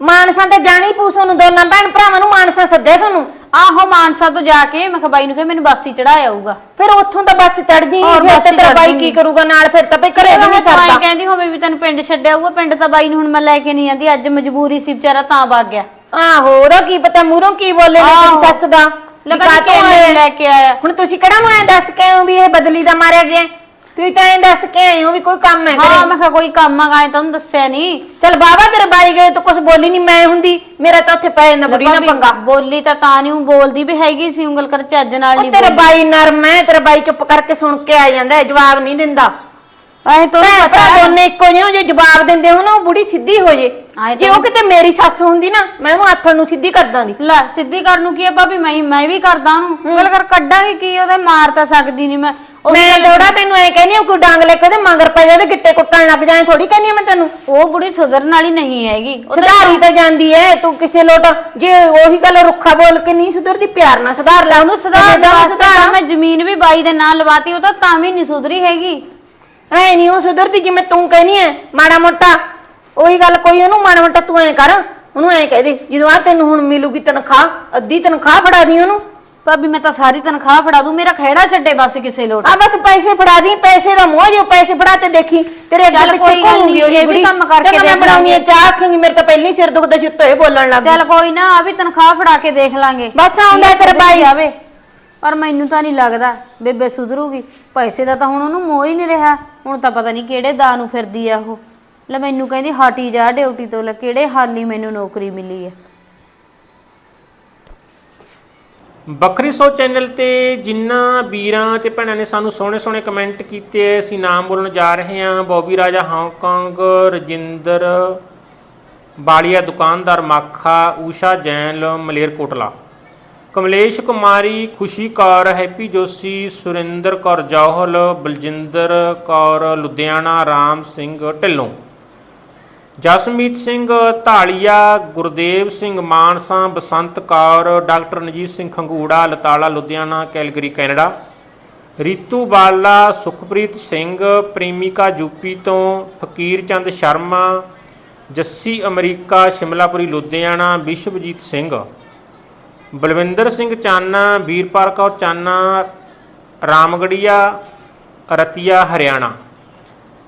ਮਾਨਸਾਂ ਤੇ ਜਾਣੀ ਪੂ ਤੁਹਾਨੂੰ ਦੋਨਾਂ ਭੈਣ ਭਰਾਵਾਂ ਨੂੰ ਮਾਨਸਾਂ ਸੱਦਿਆ ਤੁਹਾਨੂੰ। ਆਹੋ ਮਾਨਸਾ ਤੋਂ ਜਾ ਕੇ ਮੈਂ ਕਿਹਾ ਬਾਈ ਨੂੰ ਕਿ ਮੈਨੂੰ ਬੱਸ ਹੀ ਚੜਾਇਆ ਆਊਗਾ ਫਿਰ ਉੱਥੋਂ ਤਾਂ ਬੱਸ ਚੜ ਗਈ ਹੋਰ ਫਿਰ ਬੱਸ ਤੇ ਤੇਰਾ ਚੜ੍ਹ ਬਾਈ। ਕੀ ਕਰੂਗਾ ਨਾਲ ਫਿਰ ਤਾਂ ਭਈ ਘਰੇ ਵੀ ਨਹੀਂ ਸਰਦਾ ਕਹਿੰਦੀ ਹੋਵੇ ਵੀ ਤੈਨੂੰ ਪਿੰਡ ਛੱਡਿਆ ਆਊਗਾ ਪਿੰਡ ਤਾਂ ਬਾਈ ਨੂੰ ਹੁਣ ਮੈਂ ਲੈ ਕੇ ਨਹੀਂ ਜਾਂਦੀ ਅੱਜ ਮਜਬੂਰੀ ਸੀ ਵਿਚਾਰਾ ਤਾਂ ਵਗ ਗਿਆ ਆਹੋ ਉਹਦਾ ਕੀ ਪਤਾ ਮੂਹਰੋਂ ਕੀ ਬੋਲੇ ਨੇ ਆਹੋ। ਤੇਰੀ ਸੱਸ ਦਾ ਲਗਾ ਲਗਾ ਕੇ ਲੈ- ਕੇ ਆਇਆ ਹੁਣ ਤੁਸੀਂ ਕਿਹੜਾ ਐ ਦੱਸ ਕੇ ਵੀ ਇਹ ਬਦਲੀ ਦਾ ਮਾਰਿਆ ਗਿਆ ਹੈ? ਤੁਸੀਂ ਤਾਂ ਐ ਦੱਸ ਕੇ ਆਏ ਹੋ ਵੀ ਕੋਈ ਕੰਮ ਹੈ ਹਾਂ ਮੈਂ ਕਿਹਾ ਕੋਈ ਕੰਮ ਆ ਗਾਏ ਤੁਹਾਨੂੰ ਦੱਸਿਆ ਨਹੀਂ ਚਲ ਬਾਬਾ ਤੇਰੇ ਬਾਈ ਗਏ ਤਾਂ ਕੁਝ ਬੋਲੀ ਨਹੀਂ ਮੈਂ ਹੁੰਦੀ। ਮੇਰਾ ਤਾਂ ਉੱਥੇ ਪੈ ਜਾਂਦਾ ਬੁੜੀ ਨਾ ਭਾਬੀ, ਪੰਗਾ। ਬੋਲੀ ਤਾਂ ਤਾਂ ਨਹੀਂ ਬੋਲਦੀ ਵੀ ਹੈਗੀ ਸੀ ਉਂਗਲ ਕਰ ਚੱਜ ਨਾਲ ਉਹ ਨਹੀਂ ਤੇਰਾ ਬਾਈ ਨਰਮ ਹੈ ਤੇਰਾ ਬਾਈ ਚੁੱਪ ਕਰਕੇ ਸੁਣ ਕੇ ਆ ਜਾਂਦਾ ਹੈ, ਜਵਾਬ ਨਹੀਂ ਦਿੰਦਾ। ਐ ਤੋਂ ਭੈਣ ਪਤਾ ਭਰਾ ਦੋਨੇ ਇੱਕੋ ਜਿਹੇ ਹੋ, ਜੇ ਜਵਾਬ ਦਿੰਦੇ ਹੋ ਨਾ ਉਹ ਬੁੜੀ ਸਿੱਧੀ ਹੋ ਜੇ। ਆਏ ਜੇ ਉਹ ਕਿਤੇ ਮੇਰੀ ਸੱਸ ਹੁੰਦੀ ਨਾ ਮੈਂ ਉਹਨੂੰ ਆਥਣ ਨੂੰ ਸਿੱਧੀ ਕਰ ਦਾਂਦੀ ਲੈ ਸਿੱਧੀ ਕਰਨ ਨੂੰ ਕੀ ਆ ਭਾਬੀ ਮੈਂ ਮੈਂ ਵੀ ਕਰਦਾ ਉਹਨੂੰ। ਗੱਲ ਕਰ ਕੱਢਾਂਗੀ ਕੀ ਉਹਦੇ ਮਾਰ ਤਾਂ ਸਕਦੀ ਨਹੀਂ ਮੈਂ। ਮੈਂ ਥੋੜਾ ਤੈਨੂੰ ਐ ਕਹਿੰਦੀ ਹਾਂ ਕੋਈ ਡਾਂਗ ਲੈ ਕੇ ਉਹਦੇ ਮਗਰ ਪੈ ਜਾਦੇ ਗਿੱਟੇ ਕੁੱਟਣ ਲੱਗ ਜਾਏ ਥੋੜੀ ਕਹਿੰਦੀ ਹਾਂ ਮੈਂ ਤੈਨੂੰ? ਉਹ ਬੁੜੀ ਸੁਧਰਨ ਵਾਲੀ ਨਹੀਂ ਹੈਗੀ। ਸੁਧਾਰੀ ਤਾਂ ਜਾਂਦੀ ਐ ਤੂੰ ਕਿਸੇ ਲੋਟ ਜੇ ਉਹੀ ਗੱਲ ਰੁੱਖਾ ਬੋਲ ਕੇ ਨਹੀਂ ਸੁਧਰਦੀ ਪਿਆਰ ਨਾਲ ਸੁਧਾਰ ਲੈ ਉਹਨੂੰ ਸੁਧਾਰ ਦਾ ਵਾਸਤੇ ਮੈਂ ਜ਼ਮੀਨ ਵੀ ਬਾਈ ਦੇ ਨਾਂ ਲਵਾਤੀ ਉਹ ਤਾਂ ਤਾਂ ਵੀ ਨਹੀਂ ਸੁਧਰੀ ਹੈਗੀ। ਐ ਨਹੀਂ ਉਹ ਸੁਧਰਦੀ ਜਿਵੇਂ ਤੂੰ ਕਹਿਨੀ ਐ ਮਾੜਾ ਮੋਟਾ। ਉਹੀ ਗੱਲ ਕੋਈ ਉਹਨੂੰ ਮਾੜਾ ਮੋਟਾ ਤੂੰ ਐ ਕਰ ਉਹਨੂੰ ਐ ਕਹਿ ਦੇ ਜਦੋਂ ਆ ਤੈਨੂੰ ਹੁਣ ਮਿਲੂਗੀ ਤਨਖਾਹ ਅੱਧੀ ਤਨਖਾਹ ਫੜਾ ਦੀ ਉਹਨੂੰ। ਭਾਬੀ ਮੈਂ ਤਾਂ ਸਾਰੀ ਤਨਖਾਹ ਫੜਾ ਦੂੰ ਮੇਰਾ ਖਹਿੜਾ ਛੱਡੇ ਬਸ ਕਿਸੇ ਲੋਟ। ਆ ਬਸ ਪੈਸੇ ਫੜਾ ਦੀ ਪੈਸੇ ਦਾ ਮੋਹ ਜੇ ਪੈਸੇ ਫੜਾ ਤੇ ਦੇਖੀ। ਤੇਰੇ ਅੱਗੇ ਚੱਲ ਪਿੱਛੇ ਕੋਈ ਗੱਲ ਘੁੰਮੂਗੀ ਉਹੀ ਇਹ ਵੀ। ਕੰਮ ਕਰਕੇ ਮੈਂ ਦੇਖ ਬਣਾਉਣੀ ਲਾਂਗੇ। ਚਾਹ ਆਖਾਂਗੀ ਮੇਰੇ ਤਾਂ ਪਹਿਲੀ ਸਿਰ ਦੁਖਦਾ ਸੀ ਉੱਤੋਂ ਇਹ ਬੋਲਣ ਲੱਗ ਗਈ। ਚੱਲ ਕੋਈ ਨਾ ਆ ਵੀ ਤਨਖਾਹ ਫੜਾ ਕੇ ਦੇਖ ਲਾਂਗੇ। ਬਸ ਆਉਂਦਾ ਕੀ ਤੇਰਾ ਸੁਧਰੀ ਬਾਈ। ਜਾਵੇ। ਪਰ ਮੈਨੂੰ ਤਾਂ ਨਹੀਂ ਲੱਗਦਾ ਬੇਬੇ ਸੁਧਰੂਗੀ। ਪੈਸੇ ਦਾ ਤਾਂ ਹੁਣ ਉਹਨੂੰ ਮੋਹ ਹੀ ਨਹੀਂ ਰਿਹਾ। ਹੁਣ ਤਾਂ ਪਤਾ ਨਹੀਂ ਕਿਹੜੇ ਦਾ ਨੂੰ ਫਿਰਦੀ ਆ ਉਹ। ਲੈ ਮੈਨੂੰ ਕਹਿੰਦੀ ਹਟੀ ਜਾ ਡਿਊਟੀ ਤੋਂ ਲੈ ਕਿਹੜੇ ਹਾਲੀ ਮੈਨੂੰ ਨੌਕਰੀ ਮਿਲੀ ਹੈ ਵੱਖਰੀ ਸੋ ਚੈਨਲ ਤੇ ਜਿੰਨਾ ਵੀਰਾਂ ਤੇ ਭੈਣਾਂ ਨੇ ਸਾਨੂੰ ਸੋਹਣੇ ਸੋਹਣੇ ਕਮੈਂਟ ਕੀਤੇ, ਅਸੀਂ ਨਾਮ ਬੋਲਣ ਜਾ ਰਹੇ ਹਾਂ। ਬੋਬੀ ਰਾਜਾ ਹਾਂਗਕਾਂਗ, ਰਜਿੰਦਰ ਬਾਲੀਆ, ਦੁਕਾਨਦਾਰ Makha, Usha Jain Malerkotla Kamlesh Kumari, Khushi Kaur, Happy Joshi, Surinder Kaur Johal, Baljinder Kaur, Ludhiana, Ram Singh Dhillon. Jasmeet Singh Dhalia Gurdev Singh Mansa, Basant Kaur, doctor ਨਜੀਤ Singh Khangura, Latala, Ludhiana, Calgary, Canada. Ritu Bala, Sukhpreet Singh, ਪ੍ਰੇਮਿਕਾ ਯੂਪੀ ਤੋਂ ਫਕੀਰ ਚੰਦ ਸ਼ਰਮਾ, ਜੱਸੀ ਅਮਰੀਕਾ, ਸ਼ਿਮਲਾਪੁਰੀ, ਲੁਧਿਆਣਾ ਵਿਸ਼ਵਜੀਤ ਸਿੰਘ। ਬਲਵਿੰਦਰ ਸਿੰਘ ਚਾਨਾ, ਵੀਰਪਾਲ ਕੌਰ ਚਾਨਾ, ਰਾਮਗੜੀਆ, ਰਤੀਆ, ਹਰਿਆਣਾ।